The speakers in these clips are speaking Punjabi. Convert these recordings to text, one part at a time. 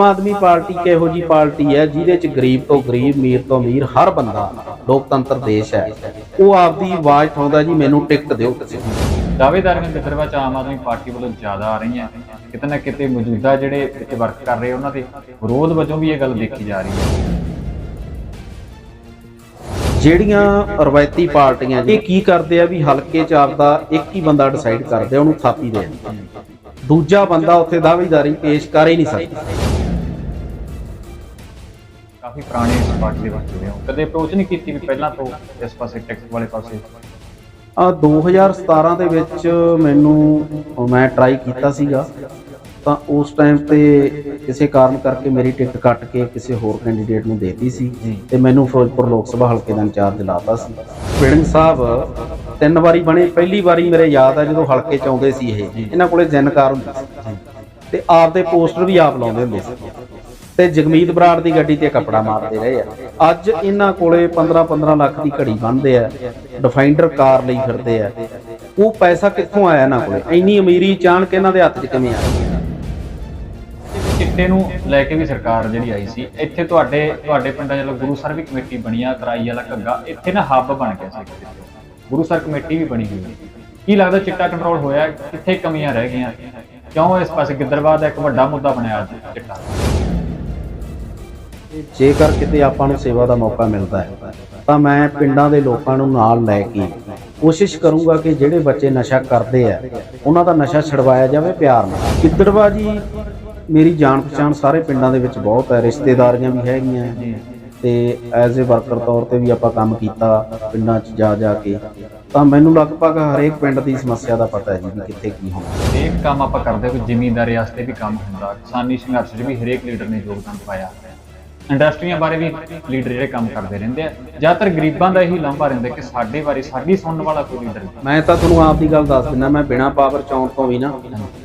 ਆਮ ਆਦਮੀ ਪਾਰਟੀ ਕਿਹੋ ਜੀ ਪਾਰਟੀ ਹੈ? ਜਿਹਦੇ ਚ ਗਰੀਬ ਤੋਂ ਗਰੀਬ ਅਮੀਰ ਤੋਂ ਅਮੀਰ ਹਰ ਬੰਦਾ ਲੋਕਤੰਤਰ ਦੇਸ਼ ਹੈ। ਉਹ ਆਪਦੀ ਆਵਾਜ਼ ਉਠਾਉਂਦਾ ਜੀ ਮੈਨੂੰ ਟਿਕਟ ਦਿਓ ਕਿਸੇ। ਦਾਅਵੇਦਾਰੀਆਂ ਗਿੱਦੜਵਾ ਚ ਆਮ ਆਦਮੀ ਪਾਰਟੀ ਵੱਲੋਂ ਜ਼ਿਆਦਾ ਆ ਰਹੀਆਂ। ਕਿਤੇ ਨਾ ਕਿਤੇ ਮੌਜੂਦਾ ਜਿਹੜੇ ਇੱਥੇ ਵਰਕ ਕਰ ਰਹੇ ਉਹਨਾਂ ਦੇ ਵਿਰੋਧ ਵਜੋਂ ਵੀ ਇਹ ਗੱਲ ਦੇਖੀ ਜਾ ਰਹੀ ਹੈ। ਜਿਹੜੀਆਂ ਰਵਾਇਤੀ ਪਾਰਟੀਆਂ ਇਹ ਕੀ ਕਰਦੇ ਆ ਵੀ ਹਲਕੇ ਚ ਆਪਦਾ ਇੱਕ ਹੀ ਬੰਦਾ ਡਿਸਾਈਡ ਕਰਦੇ ਆ ਉਹਨੂੰ ਥਾਪੀ ਦੇ। ਦੂਜਾ ਬੰਦਾ ਉੱਥੇ ਦਾਅਵੇਦਾਰੀ ਪੇਸ਼ ਕਰ ਹੀ ਨਹੀਂ ਸਕਦਾ। ਕਾਫੀ ਪੁਰਾਣੇ ਇਸ ਪਾਰਟੀ ਦੇ ਵਿੱਚ ਜੁੜੇ ਹੋ ਕਦੇ ਅਪਰੋਚ ਨਹੀਂ ਕੀਤੀ ਵੀ ਪਹਿਲਾਂ ਤੋਂ ਇਸ ਪਾਸੇ ਟੈਕਸ ਵਾਲੇ ਪਾਸੇ? ਆ 2017 ਦੇ ਵਿੱਚ ਮੈਨੂੰ ਮੈਂ ਟਰਾਈ ਕੀਤਾ ਸੀਗਾ ਤਾਂ ਉਸ ਟਾਈਮ ਤੇ ਕਿਸੇ ਕਾਰਨ ਕਰਕੇ ਮੇਰੀ ਟਿਕਟ ਕੱਟ ਕੇ ਕਿਸੇ ਹੋਰ ਕੈਂਡੀਡੇਟ ਨੂੰ ਦੇਤੀ ਸੀ। ਤੇ ਮੈਨੂੰ ਫਿਰੋਜ਼ਪੁਰ ਲੋਕ ਸਭਾ ਹਲਕੇ ਦਾ ਇੰਚਾਰਜ ਲਾਤਾ ਸੀ। ਬਿੜੰਗ ਸਾਹਿਬ ਤਿੰਨ ਵਾਰੀ ਬਣੇ ਪਹਿਲੀ ਵਾਰੀ ਮੇਰੇ ਯਾਦ ਆ ਜਦੋਂ ਹਲਕੇ ਚ ਆਉਂਦੇ ਸੀ ਇਹ। ਇਹਨਾਂ ਕੋਲੇ ਜਨਕਾਰ ਹੁੰਦੀ ਸੀ। ਤੇ ਆਪਦੇ ਪੋਸਟਰ ਵੀ ਆਪ ਲਾਉਂਦੇ ਹੁੰਦੇ ਸੀ। ਤੇ ਜਗਮੀਤ ਬਰਾੜ ਦੀ ਗੱਡੀ ਤੇ ਕੱਪੜਾ ਮਾਰਦੇ ਰਹੇ ਆ। ਅੱਜ ਇਹਨਾਂ ਕੋਲੇ 15 15 ਲੱਖ ਦੀ ਘੜੀ ਬੰਨਦੇ ਆ ਡਿਫਾਈਂਡਰ ਕਾਰ ਲਈ ਫਿਰਦੇ ਆ। ਉਹ ਪੈਸਾ ਕਿੱਥੋਂ ਆਇਆ ਇਹਨਾਂ ਕੋਲੇ? ਇੰਨੀ ਅਮੀਰੀ ਅਚਾਨਕ ਇਹਨਾਂ ਦੇ ਹੱਥ 'ਚ ਕਿਵੇਂ ਆ ਚਿੱਟੇ ਨੂੰ ਲੈ ਕੇ ਵੀ ਸਰਕਾਰ ਜਿਹੜੀ ਆਈ ਸੀ, ਇੱਥੇ ਤੁਹਾਡੇ ਤੁਹਾਡੇ ਪਿੰਡਾਂ ਜਦੋਂ ਗੁਰੂ ਸਰ ਵੀ ਕਮੇਟੀ ਬਣੀ ਆ, ਤਰਾਈ ਵਾਲਾ ਘੱਗਾ, ਇੱਥੇ ਨਾ ਹੱਬ ਬਣ ਗਿਆ ਸੀ। ਕਿਤੇ। ਗੁਰੂ ਸਰ ਕਮੇਟੀ ਵੀ ਬਣੀ ਹੋਈ ਕੀ ਲੱਗਦਾ ਚਿੱਟਾ ਕੰਟਰੋਲ ਹੋਇਆ, ਕਿੱਥੇ ਕਮੀਆਂ ਰਹਿ ਗਈਆਂ? ਕਿਉਂ ਇਸ ਪਾਸੇ ਗਿੱਦੜਬਾਹ ਦਾ ਇੱਕ ਵੱਡਾ ਮੁੱਦਾ ਬਣਿਆ ਅੱਜ ਚਿੱਟਾ? ਜੇਕਰ ਕਿਤੇ ਆਪਾਂ ਨੂੰ ਸੇਵਾ ਦਾ ਮੌਕਾ ਮਿਲਦਾ ਹੈ, ਤਾਂ ਮੈਂ ਪਿੰਡਾਂ ਦੇ ਲੋਕਾਂ ਨੂੰ ਨਾਲ ਲੈ ਕੇ ਕੋਸ਼ਿਸ਼ ਕਰੂੰਗਾ ਕਿ ਜਿਹੜੇ ਬੱਚੇ ਨਸ਼ਾ ਕਰਦੇ ਆ, ਉਹਨਾਂ ਦਾ ਨਸ਼ਾ ਛਡਵਾਇਆ ਜਾਵੇ ਪਿਆਰ ਨਾਲ। ਕਿੱਦੜਵਾ ਜੀ, ਮੇਰੀ ਜਾਣ ਪਛਾਣ ਸਾਰੇ ਪਿੰਡਾਂ ਦੇ ਵਿੱਚ ਬਹੁਤ ਹੈ, ਰਿਸ਼ਤੇਦਾਰੀਆਂ ਵੀ ਹੈਗੀਆਂ। ਤੇ ਐਜ਼ ਅ ਵਰਕਰ ਤੌਰ ਤੇ ਵੀ ਆਪਾਂ ਕੰਮ ਕੀਤਾ ਪਿੰਡਾਂ 'ਚ ਜਾ ਜਾ ਕੇ, ਤਾਂ ਮੈਨੂੰ ਲਗਭਗ ਹਰੇਕ ਪਿੰਡ ਦੀ ਸਮੱਸਿਆ ਦਾ ਪਤਾ ਹੈ ਜੀ ਵੀ ਕਿੱਥੇ ਕੀ ਹੁੰਦਾ ਇਹ ਕੰਮ ਆਪਾਂ ਕਰਦੇ ਕੋਈ ਜ਼ਿਮੀਂਦਾਰੀ ਵਾਸਤੇ ਵੀ ਕੰਮ ਹੁੰਦਾ। ਕਿਸਾਨੀ ਸੰਘਰਸ਼ 'ਚ ਵੀ ਹਰੇਕ ਲੀਡਰ ਨੇ ਯੋਗਦਾਨ ਪਾਇਆ। ਇੰਡਸਟਰੀਆਂ ਬਾਰੇ ਵੀ ਲੀਡਰ ਜਿਹੜੇ ਕੰਮ ਕਰਦੇ ਰਹਿੰਦੇ ਆ। ਜ਼ਿਆਦਾਤਰ ਗਰੀਬਾਂ ਦਾ ਇਹੀ ਲਾਂਭਾ ਰਹਿੰਦਾ ਕਿ ਸਾਡੇ ਬਾਰੇ, ਸਾਡੀ ਸੁਣਨ ਵਾਲਾ ਕੋਈ ਲੀਡਰ ਨਹੀਂ। ਮੈਂ ਤਾਂ ਤੁਹਾਨੂੰ ਆਪ ਦੀ ਗੱਲ ਦੱਸ ਦਿੰਦਾ, ਮੈਂ ਬਿਨਾ ਪਾਵਰ ਚੌਂਕ ਤੋਂ ਵੀ ਨਾ,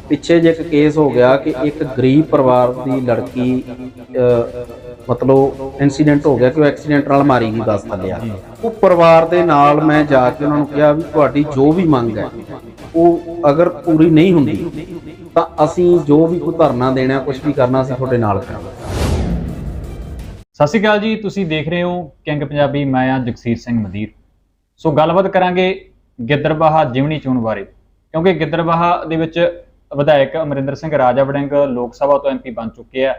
ਪਿੱਛੇ ਜੇ ਇੱਕ ਕੇਸ ਹੋ ਗਿਆ ਕਿ ਇੱਕ ਗਰੀਬ ਪਰਿਵਾਰ ਦੀ ਲੜਕੀ ਮਤਲਬ ਇਨਸੀਡੈਂਟ ਹੋ ਗਿਆ ਕਿ ਉਹ ਐਕਸੀਡੈਂਟ ਨਾਲ ਮਾਰੀ ਗਈ, ਦੱਸ ਥੱਲੇ ਉਹ ਪਰਿਵਾਰ ਦੇ ਨਾਲ ਮੈਂ ਜਾ ਕੇ ਉਹਨਾਂ ਨੂੰ ਕਿਹਾ ਵੀ ਤੁਹਾਡੀ ਜੋ ਵੀ ਮੰਗ ਹੈ, ਉਹ ਅਗਰ ਪੂਰੀ ਨਹੀਂ ਹੁੰਦੀ, ਤਾਂ ਅਸੀਂ ਜੋ ਵੀ ਕੋਈ ਧਰਨਾ ਦੇਣਾ ਕੁਝ ਵੀ ਕਰਨਾ, ਅਸੀਂ ਤੁਹਾਡੇ ਨਾਲ ਕਰਾਂਗੇ। ਸਤਿ ਸ਼੍ਰੀ ਅਕਾਲ ਜੀ, ਤੁਸੀਂ ਦੇਖ ਰਹੇ ਹੋ ਕਿੰਗ ਪੰਜਾਬੀ, ਮੈਂ ਆ ਜਗਸੀਰ ਸਿੰਘ ਮਦੀਰ। ਸੋ ਗੱਲਬਾਤ ਕਰਾਂਗੇ ਗਿੱਦੜਬਾਹਾ ਜਿਮਣੀ ਚੋਣ ਬਾਰੇ, ਕਿਉਂਕਿ ਗਿੱਦੜਬਾਹਾ ਦੇ ਵਿੱਚ ਵਿਧਾਇਕ ਅਮਰਿੰਦਰ ਸਿੰਘ ਰਾਜਾ ਵੜਿੰਗ ਲੋਕ ਸਭਾ ਤੋਂ ਐਮਪੀ ਬਣ ਚੁੱਕੇ ਆ,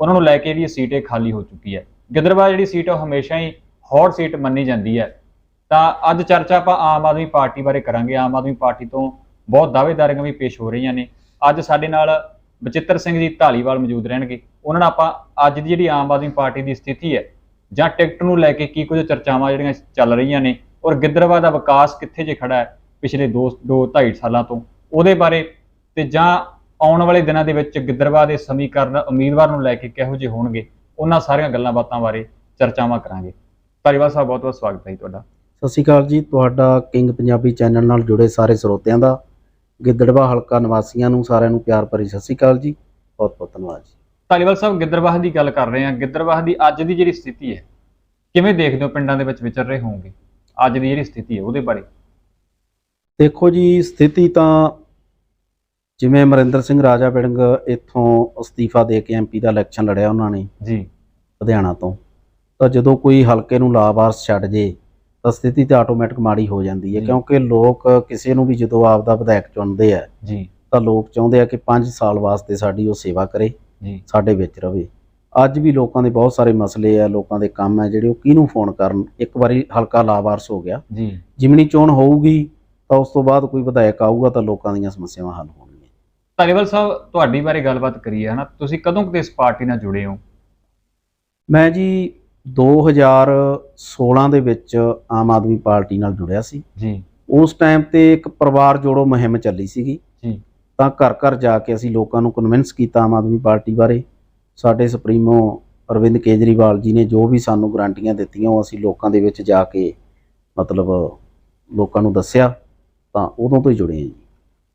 ਉਹਨਾਂ ਨੂੰ ਲੈ ਕੇ ਜਿਹੜੀ ਇਹ ਸੀਟ ਇਹ ਖਾਲੀ ਹੋ ਚੁੱਕੀ ਹੈ। ਗਿੱਦੜਬਾਹਾ ਜਿਹੜੀ ਸੀਟ ਉਹ ਹਮੇਸ਼ਾ ਹੀ ਹੌਟ ਸੀਟ ਮੰਨੀ ਜਾਂਦੀ ਹੈ। ਤਾਂ ਅੱਜ ਚਰਚਾ ਆਪਾਂ ਆਮ ਆਦਮੀ ਪਾਰਟੀ ਬਾਰੇ ਕਰਾਂਗੇ। ਆਮ ਆਦਮੀ ਪਾਰਟੀ ਤੋਂ ਬਹੁਤ ਦਾਅਵੇਦਾਰੀਆਂ ਵੀ ਪੇਸ਼ ਹੋ ਰਹੀਆਂ ਨੇ। ਅੱਜ ਸਾਡੇ ਨਾਲ ਬਚਿੱਤਰ ਸਿੰਘ ਜੀ ਢਾਲੀਵਾਲ ਮੌਜੂਦ ਰਹਿਣਗੇ। ਉਹਨਾਂ ਨਾਲ ਆਪਾਂ ਅੱਜ ਦੀ ਜਿਹੜੀ ਆਮ ਆਦਮੀ ਪਾਰਟੀ ਦੀ ਸਥਿਤੀ ਹੈ, ਜਾਂ ਟਿਕਟ ਨੂੰ ਲੈ ਕੇ ਕੀ ਕੁਝ ਚਰਚਾਵਾਂ ਜਿਹੜੀਆਂ ਚੱਲ ਰਹੀਆਂ ਨੇ, ਔਰ ਗਿੱਦੜਵਾ ਦਾ ਵਿਕਾਸ ਕਿੱਥੇ ਜੇ ਖੜਾ ਹੈ ਪਿਛਲੇ 2 2 2.5 ਸਾਲਾਂ ਤੋਂ, ਉਹਦੇ ਬਾਰੇ ਤੇ ਜਾਂ ਆਉਣ ਵਾਲੇ ਦਿਨਾਂ ਦੇ ਵਿੱਚ ਗਿੱਦੜਵਾ ਦੇ ਸਮੀਕਰਨ ਉਮੀਦਵਾਰ ਨੂੰ ਲੈ ਕੇ ਕਿਹੋ ਜਿਹੇ ਹੋਣਗੇ, ਉਹਨਾਂ ਸਾਰੀਆਂ ਗੱਲਾਂ ਬਾਤਾਂ ਬਾਰੇ ਚਰਚਾਵਾਂ ਕਰਾਂਗੇ। ਧਾਰੀਵਾਲ ਸਾਹਿਬ ਬਹੁਤ ਬਹੁਤ ਸਵਾਗਤ ਹੈ ਜੀ ਤੁਹਾਡਾ। ਸਤਿ ਸ਼੍ਰੀ ਅਕਾਲ ਜੀ, ਤੁਹਾਡਾ ਕਿੰਗ ਪੰਜਾਬੀ ਚੈਨਲ ਨਾਲ ਜੁੜੇ ਸਾਰੇ ਸਰੋਤਿਆਂ ਦਾ, ਗਿੱਦੜਵਾ ਹਲਕਾ ਨਿਵਾਸੀਆਂ ਨੂੰ ਸਾਰਿਆਂ ਨੂੰ ਪਿਆਰ ਭਰੀ ਸਤਿ ਸ਼੍ਰੀ ਅਕਾਲ ਜੀ ਬਹੁਤ ਬਹੁਤ ਧੰਨਵਾਦ ਜੀ। ਧਾਲੀਵਾਲ ਸਾਹਿਬ ਗਿੱਦੜਬਾਹ ਦੀ ਗੱਲ ਕਰ ਰਹੇ ਹਾਂ। ਗਿੱਦੜਬਾਹ ਦੀ ਅੱਜ ਦੀ ਜਿਹੜੀ ਸਥਿਤੀ ਹੈ ਕਿਵੇਂ ਦੇਖਦੇ ਹੋ ਪਿੰਡਾਂ ਦੇ ਵਿੱਚ ਵਿਚਰ ਰਹੇ ਹੋਵੋਗੇ? ਅੱਜ ਦੀ ਜਿਹੜੀ ਸਥਿਤੀ ਹੈ ਉਹਦੇ ਬਾਰੇ। ਦੇਖੋ ਜੀ ਸਥਿਤੀ ਤਾਂ ਜਿਵੇਂ ਅਮਰਿੰਦਰ ਸਿੰਘ ਰਾਜਾ ਬਿੜੰਗ ਇੱਥੋਂ ਅਸਤੀਫਾ ਦੇ ਕੇ ਐਮਪੀ ਦਾ ਇਲੈਕਸ਼ਨ ਲੜਿਆ ਉਹਨਾਂ ਨੇ ਜੀ। ਲੁਧਿਆਣਾ ਤੋਂ ਤਾਂ ਜਦੋਂ ਕੋਈ ਹਲਕੇ ਨੂੰ ਲਾਵਾਰਸ ਛੱਡ ਜੇ ਤਾਂ ਸਥਿਤੀ ਤਾਂ ਆਟੋਮੈਟਿਕ ਮਾੜੀ ਹੋ ਜਾਂਦੀ ਹੈ। ਕਿਉਂਕਿ ਲੋਕ ਕਿਸੇ ਨੂੰ ਵੀ ਜਦੋਂ ਆਪ ਦਾ ਵਿਧਾਇਕ ਚੁਣਦੇ ਆ ਜੀ। ਤਾਂ ਲੋਕ ਚਾਹੁੰਦੇ ਆ ਕਿ 5 ਸਾਲ ਵਾਸਤੇ ਸਾਡੀ ਉਹ ਸੇਵਾ ਕਰੇ। ਜੀ। ਸਾਡੇ ਵਿੱਚ ਰਵੇ। ਅੱਜ ਵੀ ਲੋਕਾਂ ਦੇ ਬਹੁਤ ਸਾਰੇ ਮਸਲੇ ਆ ਲੋਕਾਂ ਦੇ ਕੰਮ ਆ ਜਿਹੜੇ ਉਹ ਕਿਹਨੂੰ ਫੋਨ ਕਰਨ? ਇੱਕ ਵਾਰੀ ਹਲਕਾ ਲਾਵਾਰਸ ਹੋ ਗਿਆ। ਜੀ। ਜਿਮਣੀ ਚੋਣ ਹੋਊਗੀ ਤਾਂ ਉਸ ਤੋਂ ਬਾਅਦ ਕੋਈ ਵਿਧਾਇਕ ਆਊਗਾ ਤਾਂ ਲੋਕਾਂ ਦੀਆਂ ਸਮੱਸਿਆਵਾਂ ਹੱਲ ਹੋਣਗੀਆਂ। ਧਾਲੀਵਾਲ ਸਾਹਿਬ ਤੁਹਾਡੀ ਬਾਰੇ ਗੱਲਬਾਤ ਕਰੀਏ ਹਨਾ? ਤੁਸੀਂ ਕਦੋਂ ਕਿਤੇ ਇਸ ਪਾਰਟੀ ਨਾਲ ਜੁੜੇ ਹੋ? ਮੈਂ ਜੀ 2016 ਦੇ ਵਿੱਚ ਆਮ ਆਦਮੀ ਪਾਰਟੀ ਨਾਲ ਜੁੜਿਆ ਸੀ। ਜੀ। ਉਸ ਟਾਈਮ ਤੇ ਇੱਕ ਪਰਿਵਾਰ ਜੋੜੋ ਮੁਹਿੰਮ ਚੱਲੀ ਸੀਗੀ। ਜੀ। ਤਾਂ ਘਰ ਘਰ ਜਾ ਕੇ ਅਸੀਂ ਲੋਕਾਂ ਨੂੰ ਕਨਵਿੰਸ ਕੀਤਾ ਆਮ ਆਦਮੀ ਪਾਰਟੀ ਬਾਰੇ। ਸਾਡੇ ਸੁਪਰੀਮੋ ਅਰਵਿੰਦ ਕੇਜਰੀਵਾਲ ਜੀ ਨੇ ਜੋ ਵੀ ਸਾਨੂੰ ਗਰੰਟੀਆਂ ਦਿੱਤੀਆਂ, ਉਹ ਅਸੀਂ ਲੋਕਾਂ ਦੇ ਵਿੱਚ ਜਾ ਕੇ ਮਤਲਬ ਲੋਕਾਂ ਨੂੰ ਦੱਸਿਆ, ਤਾਂ ਉਦੋਂ ਤੋਂ ਹੀ ਜੁੜੇ ਹਾਂ ਜੀ।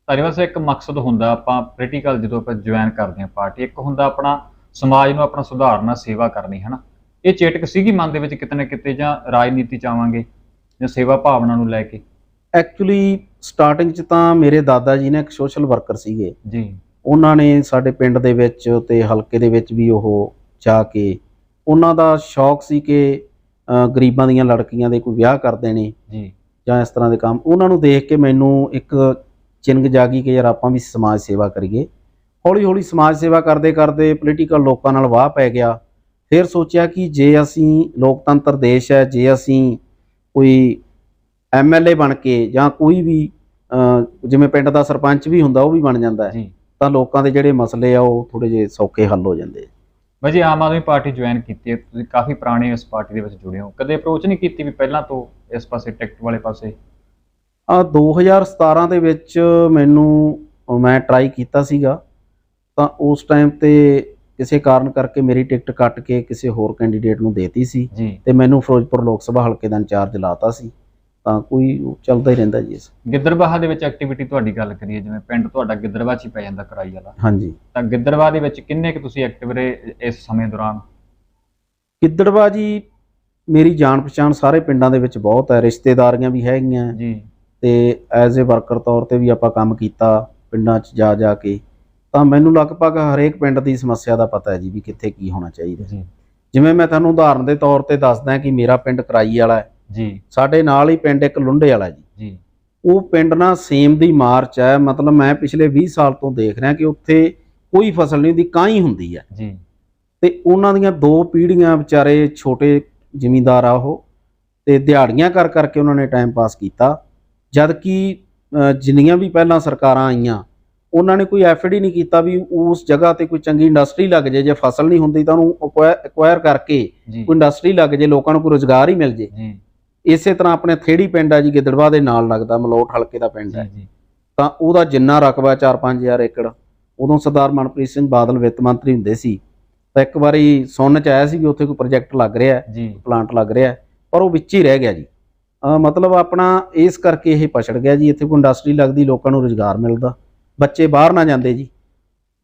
ਧਾਲੀਵਾਲ ਵਾਸਤੇ ਇੱਕ ਮਕਸਦ ਹੁੰਦਾ, ਆਪਾਂ ਪੋਲੀਟੀਕਲ ਜਦੋਂ ਆਪਾਂ ਜੁਆਇਨ ਕਰਦੇ ਹਾਂ ਪਾਰਟੀ, ਇੱਕ ਹੁੰਦਾ ਆਪਣਾ ਸਮਾਜ ਨੂੰ ਆਪਣਾ ਸੁਧਾਰਨਾ ਸੇਵਾ ਕਰਨੀ ਹੈ ਨਾ ਇਹ ਚੇਟਕ ਸੀਗੀ ਮਨ ਦੇ ਵਿੱਚ ਕਿਤੇ ਨਾ ਕਿਤੇ ਜਾਂ ਰਾਜਨੀਤੀ ਚ ਆਵਾਂਗੇ ਜਾਂ ਸੇਵਾ ਭਾਵਨਾ ਨੂੰ ਲੈ ਕੇ। ਐਕਚੁਅਲੀ ਸਟਾਰਟਿੰਗ 'ਚ ਤਾਂ ਮੇਰੇ ਦਾਦਾ ਜੀ ਨੇ ਇੱਕ ਸੋਸ਼ਲ ਵਰਕਰ ਸੀਗੇ। ਜੀ। ਉਹਨਾਂ ਨੇ ਸਾਡੇ ਪਿੰਡ ਦੇ ਵਿੱਚ ਤੇ ਹਲਕੇ ਦੇ ਵਿੱਚ ਵੀ ਉਹ ਜਾ ਕੇ ਉਹਨਾਂ ਦਾ ਸ਼ੌਕ ਸੀ ਕਿ ਗਰੀਬਾਂ ਦੀਆਂ ਲੜਕੀਆਂ ਦੇ ਕੋਈ ਵਿਆਹ ਕਰ ਦੇਣੇ ਜੀ। ਜਾਂ ਇਸ ਤਰ੍ਹਾਂ ਦੇ ਕੰਮ। ਉਹਨਾਂ ਨੂੰ ਦੇਖ ਕੇ ਮੈਨੂੰ ਇੱਕ ਚਿੰਗ ਜਾਗੀ ਕਿ ਯਾਰ ਆਪਾਂ ਵੀ ਸਮਾਜ ਸੇਵਾ ਕਰੀਏ। ਹੌਲੀ ਹੌਲੀ ਸਮਾਜ ਸੇਵਾ ਕਰਦੇ ਕਰਦੇ ਪੋਲੀਟੀਕਲ ਲੋਕਾਂ ਨਾਲ ਵਾਹ ਪੈ ਗਿਆ। ਫਿਰ ਸੋਚਿਆ ਕਿ ਜੇ ਅਸੀਂ ਲੋਕਤੰਤਰ ਦੇਸ਼ ਹੈ ਜੇ ਅਸੀਂ ਕੋਈ ਐਮਐਲਏ ਬਣ ਕੇ ਜਾਂ ਕੋਈ ਵੀ ਜਿਵੇਂ ਪਿੰਡ ਦਾ ਸਰਪੰਚ ਵੀ ਹੁੰਦਾ ਉਹ ਵੀ ਬਣ ਜਾਂਦਾ ਹੈ ਤਾਂ ਲੋਕਾਂ ਦੇ ਜਿਹੜੇ ਮਸਲੇ ਆ ਉਹ ਥੋੜੇ ਜਿਹੇ ਸੌਖੇ ਹੱਲ ਹੋ ਜਾਂਦੇ ਆ। ਬਾਈ ਜੀ ਆਮ ਆਦਮੀ ਪਾਰਟੀ ਜੁਆਇਨ ਕੀਤੀ ਹੈ ਤੁਸੀਂ ਕਾਫੀ ਪੁਰਾਣੇ ਇਸ ਪਾਰਟੀ ਦੇ ਵਿੱਚ ਜੁੜੇ ਹੋ। ਕਦੇ ਅਪਰੋਚ ਨਹੀਂ ਕੀਤੀ ਵੀ ਪਹਿਲਾਂ ਤੋਂ ਇਸ ਪਾਸੇ ਟਿਕਟ ਵਾਲੇ ਪਾਸੇ? ਆ 2017 ਦੇ ਵਿੱਚ ਮੈਨੂੰ ਮੈਂ ਟਰਾਈ ਕੀਤਾ ਸੀਗਾ ਤਾਂ ਉਸ ਟਾਈਮ ਤੇ ਕਿਸੇ ਕਾਰਨ ਕਰਕੇ ਮੇਰੀ ਟਿਕਟ ਕੱਟ ਕੇ ਕਿਸੇ ਹੋਰ ਕੈਂਡੀਡੇਟ ਨੂੰ ਦੇਤੀ ਸੀ ਤੇ ਮੈਨੂੰ ਫਿਰੋਜ਼ਪੁਰ ਲੋਕ ਸਭਾ ਹਲਕੇ ਦਾ ਇੰਚਾਰਜ ਲਾਤਾ ਸੀ। ਤਾਂ ਕੋਈ ਚੱਲਦਾ ਹੀ ਰਹਿੰਦਾ ਜੀ ਇਸ। ਦੇ ਵਿੱਚ ਐਕਟੀਵਿਟੀ ਤੁਹਾਡੀ ਗੱਲ ਕਰੀਏ ਜਿਵੇਂ ਪਿੰਡ ਤੁਹਾਡਾ ਗਿੱਦੜਬਾਹਾ 'ਚ ਹੀ ਪੈ ਜਾਂਦਾ ਕਰਾਈ ਵਾਲਾ। ਹਾਂਜੀ। ਤਾਂ ਗਿੱਦੜਬਾਹਾ ਦੇ ਵਿੱਚ ਕਿੰਨੇ ਕੁ ਤੁਸੀਂ ਐਕਟਿਵ ਰਹੇ ਇਸ ਸਮੇਂ ਦੌਰਾਨ? ਗਿੱਦੜਵਾ ਜੀ ਮੇਰੀ ਜਾਣ ਪਛਾਣ ਸਾਰੇ ਪਿੰਡਾਂ ਦੇ ਵਿੱਚ ਬਹੁਤ ਹੈ ਰਿਸ਼ਤੇਦਾਰੀਆਂ ਵੀ ਹੈਗੀਆਂ। ਜੀ। ਤੇ ਐਜ਼ ਅ ਵਰਕਰ ਤੌਰ ਤੇ ਵੀ ਆਪਾਂ ਕੰਮ ਕੀਤਾ ਪਿੰਡਾਂ 'ਚ ਜਾ ਜਾ ਕੇ। ਤਾਂ ਮੈਨੂੰ ਲਗਭਗ ਹਰੇਕ ਪਿੰਡ ਦੀ ਸਮੱਸਿਆ ਦਾ ਪਤਾ ਹੈ ਜੀ ਵੀ ਕਿੱਥੇ ਕੀ ਹੋਣਾ ਚਾਹੀਦਾ। ਜਿਵੇਂ ਮੈਂ ਤੁਹਾਨੂੰ ਉਦਾਹਰਨ ਦੇ ਤੌਰ ਤੇ ਦੱਸਦਾ ਕਿ ਮੇਰਾ ਪਿੰਡ ਕਰਾਈ ਵਾਲਾ ਹੈ। ਜੀ। ਸਾਡੇ ਨਾਲ ਹੀ ਪਿੰਡ ਇੱਕ ਲੁੰਡੇ ਵਾਲਾ ਜੀ। ਜੀ। ਉਹ ਪਿੰਡ ਨਾ ਸੇਮ ਦੀ ਮਾਰਚ ਹੈ ਮਤਲਬ ਮੈਂ ਪਿਛਲੇ 20 ਸਾਲ ਤੋਂ ਦੇਖ ਰਿਹਾ ਕਿ ਉੱਥੇ ਕੋਈ ਫਸਲ ਨਹੀਂ ਹੁੰਦੀ ਕਾਂ ਹੀ ਹੁੰਦੀ ਹੈ। ਜੀ। ਤੇ ਉਹਨਾਂ ਦੀਆਂ ਦੋ ਪੀੜ੍ਹੀਆਂ ਵਿਚਾਰੇ ਛੋਟੇ ਜ਼ਿਮੀਂਦਾਰ ਆ ਉਹ ਤੇ ਦਿਹਾੜੀਆਂ ਕਰ ਕਰਕੇ ਉਹਨਾਂ ਨੇ ਟਾਈਮ ਪਾਸ ਕੀਤਾ। ਜਦ ਕਿ ਜਿੰਨੀਆਂ ਵੀ ਪਹਿਲਾਂ ਸਰਕਾਰਾਂ ਆਈਆਂ ਉਹਨਾਂ ਨੇ ਕੋਈ ਐਫਰਟ ਹੀ ਨਹੀਂ ਕੀਤਾ ਵੀ ਉਸ ਜਗ੍ਹਾ ਤੇ ਕੋਈ ਚੰਗੀ ਇੰਡਸਟਰੀ ਲੱਗ ਜੇ ਜੇ ਫਸਲ ਨਹੀਂ ਹੁੰਦੀ ਤਾਂ ਉਹਨੂੰ ਐਕਵਾਇਰ ਕਰਕੇ ਕੋਈ ਇੰਡਸਟਰੀ ਲੱਗ ਜੇ ਲੋਕਾਂ ਨੂੰ ਕੋਈ ਰੋਜ਼ਗਾਰ ਹੀ ਮਿਲ ਜੀ। ਇਸੇ ਤਰ੍ਹਾਂ ਆਪਣੇ ਥੇੜੀ ਪਿੰਡ ਆ ਜੀ ਗਿੱਦੜਵਾ ਦੇ ਨਾਲ ਲੱਗਦਾ ਮਲੋਟ ਹਲਕੇ ਦਾ ਪਿੰਡ ਹੈ। ਤਾਂ ਉਹਦਾ ਜਿੰਨਾ ਰਕਬਾ 4-5000 ਏਕੜ ਉਦੋਂ ਸਰਦਾਰ ਮਨਪ੍ਰੀਤ ਸਿੰਘ ਬਾਦਲ ਵਿੱਤ ਮੰਤਰੀ ਹੁੰਦੇ ਸੀ। ਤਾਂ ਇੱਕ ਵਾਰੀ ਸੁਣਨ ਚ ਆਇਆ ਸੀ ਵੀ ਉੱਥੇ ਕੋਈ ਪ੍ਰੋਜੈਕਟ ਲੱਗ ਰਿਹਾ ਹੈ ਜੀ। ਪਲਾਂਟ ਲੱਗ ਰਿਹਾ ਹੈ, ਪਰ ਉਹ ਵਿੱਚ ਹੀ ਰਹਿ ਗਿਆ ਜੀ। ਮਤਲਬ ਆਪਣਾ ਇਸ ਕਰਕੇ ਇਹ ਪਛੜ ਗਿਆ ਜੀ ਇੱਥੇ ਕੋਈ ਇੰਡਸਟਰੀ ਲੱਗਦੀ ਲੋਕਾਂ ਨੂੰ ਰੋਜ਼ਗਾਰ ਮਿਲਦਾ ਬੱਚੇ ਬਾਹਰ ਨਾ ਜਾਂਦੇ ਜੀ।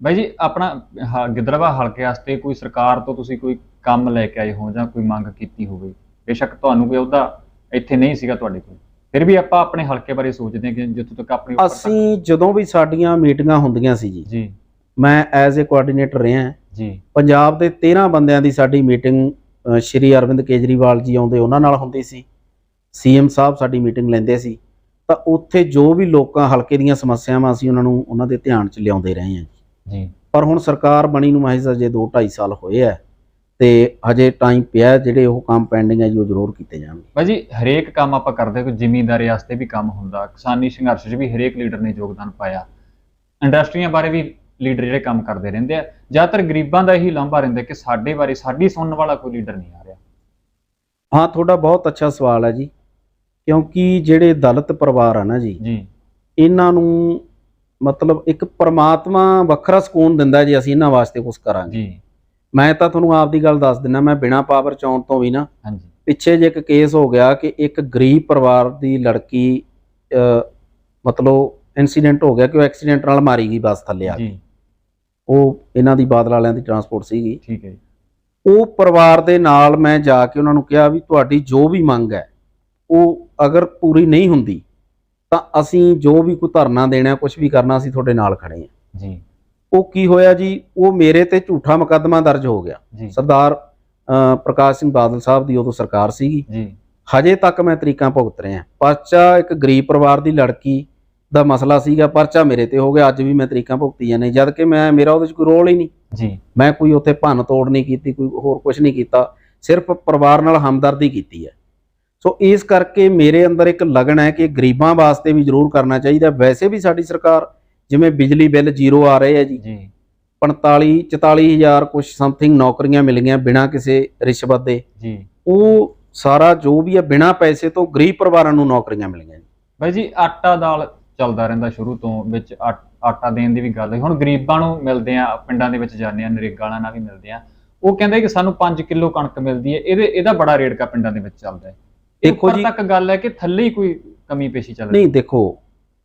ਬਾਈ ਜੀ ਆਪਣਾ ਹ- ਗਿੱਦੜਬਾਹਾ ਹਲਕੇ ਵਾਸਤੇ ਕੋਈ ਸਰਕਾਰ ਤੋਂ ਤੁਸੀਂ ਕੋਈ ਕੰਮ ਲੈ ਕੇ ਆਏ ਹੋ ਜਾਂ ਕੋਈ ਮੰਗ ਕੀਤੀ ਹੋਵੇ? ਬੇਸ਼ੱਕ ਤੁਹਾਨੂੰ ਕੋਈ ਉਹਦਾ ਇੱਥੇ ਨਹੀਂ ਸੀਗਾ ਤੁਹਾਡੇ ਕੋਲ। ਫਿਰ ਵੀ ਆਪਾਂ ਆਪਣੇ ਹਲਕੇ ਬਾਰੇ ਸੋਚਦੇ ਹਾਂ ਕਿ ਜਿੱਥੋਂ ਤੱਕ ਆਪਣੀ ਉੱਪਰ ਤੱਕ- ਅਸੀਂ ਜਦੋਂ ਵੀ ਸਾਡੀਆਂ ਮੀਟਿੰਗਾਂ ਹੁੰਦੀਆਂ ਸੀ ਜੀ ਜੀ। ਮੈਂ ਐਜ਼ ਅ ਕੋਆਰਡੀਨੇਟਰ ਰਿਹਾ ਜੀ। ਪੰਜਾਬ ਦੇ 13 ਬੰਦਿਆਂ ਦੀ ਸਾਡੀ ਮੀਟਿੰਗ ਅ, ਸ਼੍ਰੀ ਅਰਵਿੰਦ ਕੇਜਰੀਵਾਲ ਜੀ ਆਉਂਦੇ ਉਹਨਾਂ ਨਾਲ ਹੁੰਦੀ ਸੀ। ਸੀਐਮ ਸਾਹਿਬ ਸਾਡੀ ਮੀਟਿੰਗ ਲੈਂਦੇ ਸੀ। ਤਾਂ ਉੱਥੇ ਜੋ ਵੀ ਲੋਕਾਂ ਹਲਕੇ ਦੀਆਂ ਸਮੱਸਿਆਵਾਂ ਅਸੀਂ ਉਹਨਾਂ ਨੂੰ ਉਹਨਾਂ ਦੇ ਧਿਆਨ 'ਚ ਲਿਆਉਂਦੇ ਰਹੇ ਹਾਂ ਜੀ। ਪਰ ਹੁਣ ਸਰਕਾਰ ਬਣੀ ਨੂੰ ਮਹਿਜ਼ ਅਜੇ 2 2.5 ਸਾਲ ਹੋਏ ਆ। ਤੇ ਹਜੇ ਟਾਈਮ ਪਿਆ ਹੈ, ਜਿਹੜੇ ਉਹ ਕੰਮ ਪੈਂਡਿੰਗ ਹੈ ਜੀ ਉਹ ਜ਼ਰੂਰ ਕੀਤੇ ਜਾਣਗੇ। ਬਾਈ ਜੀ ਹਰੇਕ ਕੰਮ ਆਪਾਂ ਕਰਦੇ ਕੋਈ ਜ਼ਿਮੀਂਦਾਰੀ ਵਾਸਤੇ ਵੀ ਕੰਮ ਹੁੰਦਾ। ਕਿਸਾਨੀ ਸੰਘਰਸ਼ 'ਚ ਵੀ ਹਰੇਕ ਲੀਡਰ ਨੇ ਯੋਗਦਾਨ ਪਾਇਆ। ਇੰਡਸਟਰੀਆਂ ਬਾਰੇ ਵੀ ਲੀਡਰ ਜਿਹੜੇ ਕੰਮ ਕਰਦੇ ਰਹਿੰਦੇ ਆ। ਜ਼ਿਆਦਾਤਰ ਗਰੀਬਾਂ ਦਾ ਇਹੀ ਲਾਂਭਾ ਰਹਿੰਦਾ ਕਿ ਸਾਡੇ ਬਾਰੇ ਸਾਡੀ ਸੁਣਨ ਵਾਲਾ ਕੋਈ ਲੀਡਰ ਨਹੀਂ ਆ ਰਿਹਾ। ਹਾਂ ਤੁਹਾਡਾ ਬਹੁਤ ਅੱਛਾ ਸਵਾਲ ਹੈ ਜੀ ਕਿਉਂਕਿ ਜਿਹੜੇ ਦਲਿਤ ਪਰਿਵਾਰ ਆ ਨਾ ਜੀ ਜੀ। ਇਹਨਾਂ ਨੂੰ ਮਤਲਬ ਇੱਕ ਪ੍ਰਮਾਤਮਾ ਵੱਖਰਾ ਸਕੂਨ ਦਿੰਦਾ ਜੀ ਅਸੀਂ ਇਹਨਾਂ ਵਾਸਤੇ ਕੁਝ ਕਰਾਂਗੇ। ਜੀ। ਮੈਂ ਤਾਂ ਤੁਹਾਨੂੰ ਆਪਦੀ ਗੱਲ ਦੱਸ ਦਿੰਦਾ ਮੈਂ ਬਿਨਾ ਪਾਵਰ ਚੌਣ ਤੋਂ ਵੀ ਨਾ ਹਾਂਜੀ। ਪਿੱਛੇ ਜੇ ਇੱਕ ਕੇਸ ਹੋ ਗਿਆ ਕਿ ਇੱਕ ਗਰੀਬ ਪਰਿਵਾਰ ਦੀ ਲੜਕੀ ਮਤਲਬ ਇਨਸੀਡੈਂਟ ਹੋ ਗਿਆ ਕਿ ਉਹ ਐਕਸੀਡੈਂਟ ਨਾਲ ਮਾਰੀ ਗਈ ਬੱਸ ਥੱਲੇ ਆ ਕੇ। ਉਹ ਇਹਨਾਂ ਦੀ ਬਾਦਲ ਵਾਲਿਆਂ ਦੀ ਟਰਾਂਸਪੋਰਟ ਸੀਗੀ। ਠੀਕ ਹੈ ਉਹ ਪਰਿਵਾਰ ਦੇ ਨਾਲ ਮੈਂ ਜਾ ਕੇ ਉਹਨਾਂ ਨੂੰ ਕਿਹਾ ਵੀ ਤੁਹਾਡੀ ਜੋ ਵੀ ਮੰਗ ਹੈ ਉਹ ਅਗਰ ਪੂਰੀ ਨਹੀਂ ਹੁੰਦੀ ਤਾਂ ਅਸੀਂ ਜੋ ਵੀ ਕੋਈ ਧਰਨਾ ਦੇਣਾ ਕੁਝ ਵੀ ਕਰਨਾ ਅਸੀਂ ਤੁਹਾਡੇ ਨਾਲ ਖੜੇ ਹਾਂ। ਜੀ। ਉਹ ਕੀ ਹੋਇਆ ਜੀ? ਉਹ ਮੇਰੇ ਤੇ ਝੂਠਾ ਮੁਕੱਦਮਾ ਦਰਜ ਹੋ ਗਿਆ। ਸਰਦਾਰ ਪ੍ਰਕਾਸ਼ ਸਿੰਘ ਬਾਦਲ ਸਾਹਿਬ ਦੀ ਉਦੋਂ ਸਰਕਾਰ ਸੀਗੀ। ਜੀ। ਹਜੇ ਤੱਕ ਮੈਂ ਤਰੀਕਾਂ ਭੁਗਤ ਰਿਹਾ। ਪਰਚਾ ਇੱਕ ਗਰੀਬ ਪਰਿਵਾਰ ਦੀ ਲੜਕੀ ਦਾ ਮਸਲਾ ਸੀਗਾ। ਪਰਚਾ ਮੇਰੇ ਤੇ ਹੋ ਗਿਆ। ਅੱਜ ਵੀ ਮੈਂ ਤਰੀਕਾਂ ਭੁਗਤੀ ਜਾਂਦੇ ਜਦ ਕਿ ਮੈਂ ਮੇਰਾ ਉਹਦੇ 'ਚ ਕੋਈ ਰੋਲ ਹੀ ਨਹੀਂ। ਜੀ। ਮੈਂ ਕੋਈ ਉੱਥੇ ਭੰਨ ਤੋੜ ਨਹੀਂ ਕੀਤੀ ਕੋਈ ਹੋਰ ਕੁਝ ਨਹੀਂ ਕੀਤਾ। ਸਿਰਫ ਪਰਿਵਾਰ ਨਾਲ ਹਮਦਰਦੀ ਕੀਤੀ ਹੈ। ਸੋ ਇਸ ਕਰਕੇ ਮੇਰੇ ਅੰਦਰ ਇੱਕ ਲਗਨ ਹੈ ਕਿ ਗਰੀਬਾਂ ਵਾਸਤੇ ਵੀ ਜ਼ਰੂਰ ਕਰਨਾ ਚਾਹੀਦਾ ਵੈਸੇ ਵੀ ਸਾਡੀ ਸਰਕਾਰ ਜਿਵੇਂ ਬਿਜਲੀ ਬਿੱਲ ਜ਼ੀਰੋ ਆ ਰਹੇ ਹੈ ਜੀ। ਜੀ। 45 44000 ਕੁਝ ਸਮਥਿੰਗ ਨੌਕਰੀਆਂ ਮਿਲ ਗਈਆਂ ਬਿਨਾਂ ਕਿਸੇ ਰਿਸ਼ਵਤ ਦੇ। ਜੀ। ਉਹ ਸਾਰਾ ਜੋ ਵੀ ਹੈ ਬਿਨਾਂ ਪੈਸੇ ਤੋਂ ਗਰੀਬ ਪਰਿਵਾਰਾਂ ਨੂੰ ਨੌਕਰੀਆਂ ਮਿਲੀਆਂ ਜੀ। ਬਾਈ ਜੀ ਆਟਾ ਦਾਲ ਚੱਲਦਾ ਰਹਿੰਦਾ ਸ਼ੁਰੂ ਤੋਂ ਵਿੱਚ ਆ- ਆਟਾ ਦੇਣ ਦੀ ਵੀ ਗੱਲ ਹੈ। ਹੁਣ ਗਰੀਬਾਂ ਨੂੰ ਮਿਲਦੇ ਆ ਪਿੰਡਾਂ ਦੇ ਵਿੱਚ ਜਾਂਦੇ ਆ ਨਰੇਗਾ ਵਾਲਿਆਂ ਨਾਲ ਵੀ ਮਿਲਦੇ ਆ। ਉਹ ਕਹਿੰਦੇ ਕਿ ਸਾਨੂੰ 5 ਕਿਲੋ ਕਣਕ ਮਿਲਦੀ ਹੈ। ਇਹਦੇ ਇਹਦਾ ਬੜਾ ਰੇਟ ਕਾ ਪਿੰਡਾਂ ਦੇ ਵਿੱਚ ਚੱਲਦਾ ਹੈ। ਦੇਖੋ ਜੀ- ਤੱਕ ਗੱਲ ਹੈ ਕਿ ਥੱਲੇ ਹੀ ਕੋਈ ਕਮੀ ਪੇਸ਼ੀ ਚੱਲ ਰਹੀ ਨਹੀਂ ਦੇਖੋ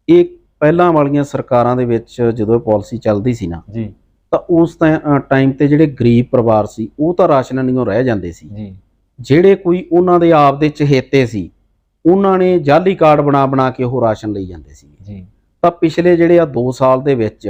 ਇਹ ਪਹਿਲਾਂ ਵਾਲੀਆਂ ਸਰਕਾਰਾਂ ਦੇ ਵਿੱਚ ਜਦੋਂ ਪਾਲਿਸੀ ਚੱਲਦੀ ਸੀ ਨਾ ਜੀ। ਤਾਂ ਉਸ ਟਾਈਮ ਤੇ ਜਿਹੜੇ ਗਰੀਬ ਪਰਿਵਾਰ ਸੀ ਉਹ ਤਾਂ ਰਾਸ਼ਨ ਨਹੀਂ ਰਹਿ ਜਾਂਦੇ ਸੀ। ਜੀ। ਜਿਹੜੇ ਕੋਈ ਉਹਨਾਂ ਦੇ ਆਪ ਦੇ ਚਹੇਤੇ ਸੀ ਉਹਨਾਂ ਨੇ ਜਾਲੀ ਕਾਰਡ ਬਣਾ ਬਣਾ ਕੇ ਉਹ ਰਾਸ਼ਨ ਲਈ ਜਾਂਦੇ ਸੀ। ਜੀ। ਤਾਂ ਪਿਛਲੇ ਜਿਹੜੇ ਆ 2 ਸਾਲ ਦੇ ਵਿੱਚ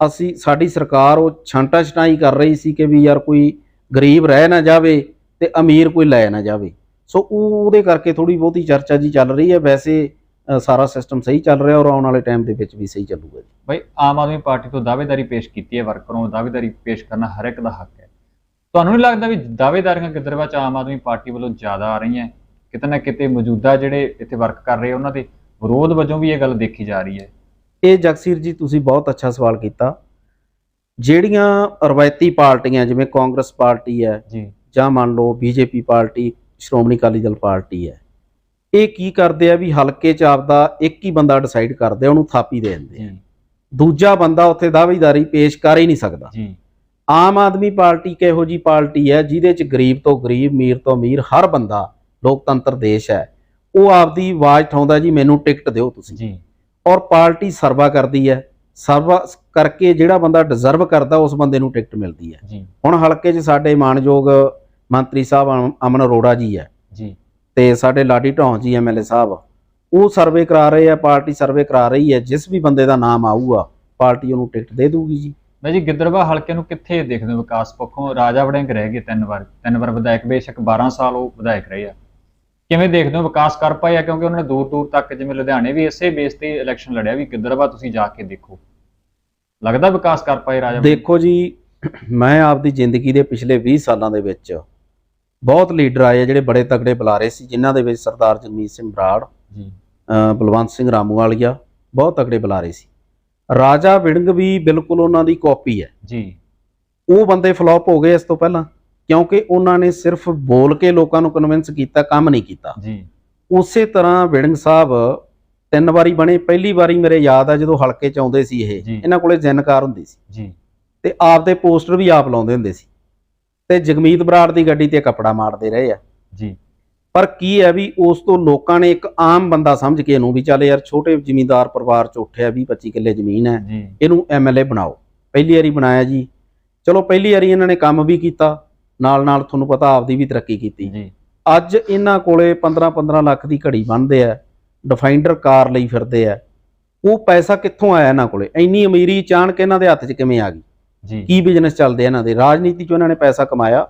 ਅਸੀਂ ਸਾਡੀ ਸਰਕਾਰ ਉਹ ਛਾਂਟਾ ਛਟਾਈ ਕਰ ਰਹੀ ਸੀ ਕਿ ਵੀ ਯਾਰ ਕੋਈ ਗਰੀਬ ਰਹਿ ਨਾ ਜਾਵੇ ਤੇ ਅਮੀਰ ਕੋਈ ਲੈ ਨਾ ਜਾਵੇ। ਸੋ ਉਹ ਉਹਦੇ ਕਰਕੇ ਥੋੜੀ ਬਹੁਤੀ ਚਰਚਾ ਜੀ ਚੱਲ ਰਹੀ ਹੈ। ਵੈਸੇ ਸਾਰਾ ਸਿਸਟਮ ਸਹੀ ਚੱਲ ਰਿਹਾ ਔਰ ਆਉਣ ਵਾਲੇ ਟਾਈਮ ਦੇ ਵਿੱਚ ਵੀ ਸਹੀ ਚੱਲੂਗਾ ਜੀ। ਬਈ ਆਮ ਆਦਮੀ ਪਾਰਟੀ ਤੋਂ ਦਾਅਵੇਦਾਰੀ ਪੇਸ਼ ਕੀਤੀ ਹੈ ਵਰਕਰਾਂ ਦਾਅਵੇਦਾਰੀ ਪੇਸ਼ ਕਰਨਾ ਹਰ ਇੱਕ ਦਾ ਹੱਕ ਹੈ। ਤੁਹਾਨੂੰ ਨਹੀਂ ਲੱਗਦਾ ਵੀ ਦਾਅਵੇਦਾਰੀਆਂ ਗਿੱਦੜਵਾ ਚ ਆਮ ਆਦਮੀ ਪਾਰਟੀ ਵੱਲੋਂ ਜ਼ਿਆਦਾ ਆ ਰਹੀਆਂ? ਕਿਤੇ ਨਾ ਕਿਤੇ ਮੌਜੂਦਾ ਜਿਹੜੇ ਇੱਥੇ ਵਰਕ ਕਰ ਰਹੇ ਉਹਨਾਂ ਦੇ ਵਿਰੋਧ ਵਜੋਂ ਵੀ ਇਹ ਗੱਲ ਦੇਖੀ ਜਾ ਰਹੀ ਹੈ। ਇਹ ਜਗਸੀਰ ਜੀ ਤੁਸੀਂ ਬਹੁਤ ਅੱਛਾ ਸਵਾਲ ਕੀਤਾ। ਜਿਹੜੀਆਂ ਰਵਾਇਤੀ ਪਾਰਟੀਆਂ ਜਿਵੇਂ ਕਾਂਗਰਸ ਪਾਰਟੀ ਹੈ ਜੀ। ਜਾਂ ਮੰਨ ਲਓ BJP party Shiromani Akali Dal party ਹੈ ਇਹ ਕੀ ਕਰਦੇ ਆ ਵੀ ਹਲਕੇ 'ਚ ਆਪਦਾ ਇੱਕ ਹੀ ਬੰਦਾ ਡਿਸਾਈਡ ਕਰਦੇ ਉਹਨੂੰ ਥਾਪੀ ਦੇ ਦਿੰਦੇ ਆ। ਦੂਜਾ ਬੰਦਾ ਉੱਥੇ ਦਾਅਵੇਦਾਰੀ ਪੇਸ਼ ਕਰ ਹੀ ਨਹੀਂ ਸਕਦਾ। ਜੀ। ਆਮ ਆਦਮੀ ਪਾਰਟੀ ਕਿਹੋ ਜੀ ਪਾਰਟੀ ਹੈ ਜਿਹਦੇ 'ਚ ਗਰੀਬ ਤੋਂ ਗਰੀਬ ਅਮੀਰ ਤੋਂ ਅਮੀਰ ਹਰ ਬੰਦਾ ਲੋਕਤੰਤਰ ਦੇਸ਼ ਹੈ ਉਹ ਆਪਦੀ ਆਵਾਜ਼ ਠਾਉਂਦਾ ਜੀ ਮੈਨੂੰ ਟਿਕਟ ਦਿਓ ਤੁਸੀਂ। ਜੀ। ਔਰ ਪਾਰਟੀ ਸਰਵਾ ਕਰਦੀ ਹੈ। ਸਰਵਾ ਕਰਕੇ ਜਿਹੜਾ ਬੰਦਾ ਡਿਜ਼ਰਵ ਕਰਦਾ ਉਸ ਬੰਦੇ ਨੂੰ ਟਿਕਟ ਮਿਲਦੀ ਹੈ। ਹੁਣ ਹਲਕੇ 'ਚ ਸਾਡੇ ਮਾਨਯੋਗ ਮੰਤਰੀ ਸਾਹਿਬ ਅਮ- ਅਮਨ ਅਰੋੜਾ ਜੀ ਹੈ। ਤੇ ਸਾਡੇ ਲਾਡੀ ਢੌਂ ਜੀ ਐਮਐਲਏ ਸਾਹਿਬ ਉਹ ਸਰਵੇ ਕਰਾ ਰਹੇ ਆ ਪਾਰਟੀ ਸਰਵੇ ਕਰਾ ਰਹੀ ਹੈ ਜਿਸ ਵੀ ਬੰਦੇ ਦਾ ਨਾਮ ਆਊਗਾ ਪਾਰਟੀ ਉਹਨੂੰ ਟਿਕਟ ਦੇ ਦੂਗੀ ਜੀ। ਬਈ ਜੀ ਗਿੱਦੜਵਾ ਹਲਕੇ ਨੂੰ ਕਿੱਥੇ ਦੇਖਦੇ ਹੋ ਵਿਕਾਸ ਪੱਖੋਂ? ਰਾਜਾ ਵੜਿੰਗ ਰਹਿ ਗਏ ਤਿੰਨ ਵਾਰ ਤਿੰਨ ਵਾਰ ਵਿਧਾਇਕ ਬੇਸ਼ੱਕ 12 ਸਾਲ ਉਹ ਵਿਧਾਇਕ ਰਹੇ ਆ। ਕਿਵੇਂ ਦੇਖਦੇ ਹੋ ਵਿਕਾਸ ਕਰ ਪਾਏ ਆ ਕਿਉਂਕਿ ਉਹਨਾਂ ਨੇ ਦੂਰ ਦੂਰ ਤੱਕ ਜਿਵੇਂ ਲੁਧਿਆਣੇ ਵੀ ਇਸੇ ਬੇਸ ਤੇ ਇਲੈਕਸ਼ਨ ਲੜਿਆ ਵੀ ਗਿੱਦੜਵਾ ਤੁਸੀਂ ਜਾ ਕੇ ਦੇਖੋ। ਲੱਗਦਾ ਵਿਕਾਸ ਕਰ ਪਾਏ ਰਾਜਾ? ਦੇਖੋ ਜੀ ਮੈਂ ਆਪਦੀ ਜ਼ਿੰਦਗੀ ਦੇ ਪਿਛਲੇ 20 ਸਾਲਾਂ ਦੇ ਵਿੱਚ ਬਹੁਤ ਲੀਡਰ ਆਏ ਆ ਜਿਹੜੇ ਬੜੇ ਤਗੜੇ ਬੁਲਾਰੇ ਸੀ ਜਿਨ੍ਹਾਂ ਦੇ ਵਿੱਚ ਸਰਦਾਰ ਜਗਮੀਤ ਸਿੰਘ ਬਰਾੜ ਜੀ। ਬਲਵੰਤ ਸਿੰਘ ਰਾਮੂਵਾਲੀਆ ਬਹੁਤ ਤਗੜੇ ਬੁਲਾਰੇ ਸੀ। ਰਾਜਾ ਵਿੜੰਗ ਵੀ ਬਿਲਕੁਲ ਉਹਨਾਂ ਦੀ ਕਾਪੀ ਹੈ। ਜੀ। ਉਹ ਬੰਦੇ ਫਲॉप ਹੋ ਗਏ ਇਸ ਤੋਂ ਪਹਿਲਾਂ ਕਿਉਂਕਿ ਉਹਨਾਂ ਨੇ ਸਿਰਫ ਬੋਲ ਕੇ ਲੋਕਾਂ ਨੂੰ ਕਨਵਿੰਸ ਕੀਤਾ ਕੰਮ ਨਹੀਂ ਕੀਤਾ। ਜੀ। ਉਸੇ ਤਰ੍ਹਾਂ ਵਿੜੰਗ ਸਾਹਿਬ ਤਿੰਨ ਵਾਰੀ ਬਣੇ ਪਹਿਲੀ ਵਾਰੀ ਮੇਰੇ ਯਾਦ ਆ ਜਦੋਂ ਹਲਕੇ ਚ ਆਉਂਦੇ ਸੀ ਇਹ। ਇਹਨਾਂ ਕੋਲੇ ਜਨਕਾਰ ਹੁੰਦੀ ਸੀ। ਜੀ। ਤੇ ਆਪਦੇ ਪੋਸਟਰ ਵੀ ਆਪ ਲਾਉਂਦੇ ਹੁੰਦੇ ਸੀ। ਤੇ ਜਗਮੀਤ ਬਰਾੜ ਦੀ ਗੱਡੀ ਤੇ ਕੱਪੜਾ ਮਾਰਦੇ ਰਹੇ ਆ। ਜੀ। ਪਰ ਕੀ ਹੈ ਵੀ ਉਸ ਤੋਂ ਲੋਕਾਂ ਨੇ ਇੱਕ ਆਮ ਬੰਦਾ ਸਮਝ ਕੇ ਇਹਨੂੰ ਵੀ ਚੱਲ ਯਾਰ ਛੋਟੇ ਜ਼ਮੀਂਦਾਰ ਪਰਿਵਾਰ ਚ ਉੱਠਿਆ 20 25 ਕਿੱਲੇ ਜ਼ਮੀਨ ਹੈ। ਇਹਨੂੰ ਐਮਐਲਏ ਬਣਾਓ। ਪਹਿਲੀ ਵਾਰੀ ਬਣਾਇਆ ਜੀ। ਚਲੋ ਪਹਿਲੀ ਵਾਰੀ ਇਹਨਾਂ ਨੇ ਕੰਮ ਵੀ ਕੀਤਾ। ਨਾਲ ਨਾਲ ਤੁਹਾਨੂੰ ਪਤਾ ਆਪਦੀ ਵੀ ਤਰੱਕੀ ਕੀਤੀ। ਜੀ। ਅੱਜ ਇਹਨਾਂ ਕੋਲੇ 15 15 ਲੱਖ ਦੀ ਘੜੀ ਬਣਦੇ ਆ। ਡਿਫਾਈਂਡਰ ਕਾਰ ਲਈ ਫਿਰਦੇ ਆ। ਉਹ ਪੈਸਾ ਕਿੱਥੋਂ ਆਇਆ ਇਹਨਾਂ ਕੋਲੇ? ਇੰਨੀ ਅਮੀਰੀ ਅਚਾਨਕ ਇਹਨਾਂ ਦੇ ਹੱਥ 'ਚ ਕਿਵੇਂ ਆ ਗਈ? ਕੀ ਬਿਜ਼ਨਸ ਚੱਲਦੇ ਇਹਨਾਂ ਦੇ? ਰਾਜਨੀਤੀ 'ਚ ਇਹਨਾਂ ਨੇ ਪੈਸਾ ਕਮਾਇਆ।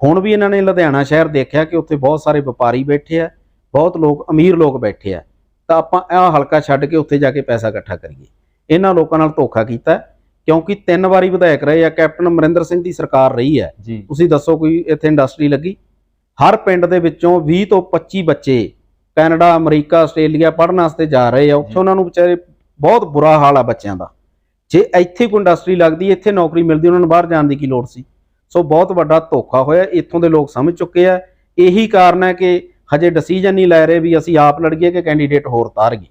ਹੁਣ ਵੀ ਇਹਨਾਂ ਨੇ ਲੁਧਿਆਣਾ ਸ਼ਹਿਰ ਦੇਖਿਆ ਕਿ ਉੱਥੇ ਬਹੁਤ ਸਾਰੇ ਵਪਾਰੀ ਬੈਠੇ ਆ ਬਹੁਤ ਲੋਕ ਅਮੀਰ ਲੋਕ ਬੈਠੇ ਆ। ਤਾਂ ਆਪਾਂ ਇਹ ਹਲਕਾ ਛੱਡ ਕੇ ਉੱਥੇ ਜਾ ਕੇ ਪੈਸਾ ਇਕੱਠਾ ਕਰੀਏ। ਇਹਨਾਂ ਲੋਕਾਂ ਨਾਲ ਧੋਖਾ ਕੀਤਾ ਕਿਉਂਕਿ ਤਿੰਨ ਵਾਰੀ ਵਿਧਾਇਕ ਰਹੇ ਆ ਕੈਪਟਨ ਅਮਰਿੰਦਰ ਸਿੰਘ ਦੀ ਸਰਕਾਰ ਰਹੀ ਹੈ। ਤੁਸੀਂ ਦੱਸੋ ਕੋਈ ਇੱਥੇ ਇੰਡਸਟਰੀ ਲੱਗੀ? ਹਰ ਪਿੰਡ ਦੇ ਵਿੱਚੋਂ 20 ਤੋਂ 25 ਬੱਚੇ ਕੈਨੇਡਾ ਅਮਰੀਕਾ ਆਸਟ੍ਰੇਲੀਆ ਪੜ੍ਹਨ ਵਾਸਤੇ ਜਾ ਰਹੇ ਆ। ਉੱਥੇ ਉਹਨਾਂ ਨੂੰ ਵਿਚਾਰੇ ਬਹੁਤ ਬੁਰਾ ਹਾਲ ਆ ਬੱਚਿਆਂ ਦਾ। ਜੇ ਇੱਥੇ ਕੋਈ ਇੰਡਸਟਰੀ ਲੱਗਦੀ, ਇੱਥੇ ਨੌਕਰੀ ਮਿਲਦੀ, ਉਹਨਾਂ ਨੂੰ ਬਾਹਰ ਜਾਣ ਦੀ ਕੀ ਲੋੜ ਸੀ? ਸੋ ਬਹੁਤ ਵੱਡਾ ਧੋਖਾ ਹੋਇਆ, ਇੱਥੋਂ ਦੇ ਲੋਕ ਸਮਝ ਚੁੱਕੇ ਆ। ਇਹੀ ਕਾਰਨ ਹੈ ਕਿ ਹਜੇ ਡਿਸੀਜਨ ਨਹੀਂ ਲੈ ਰਹੇ ਵੀ ਅਸੀਂ ਆਪ ਲੜੀਏ ਕਿ ਕੈਂਡੀਡੇਟ ਹੋਰ ਤਾਰਗੇ।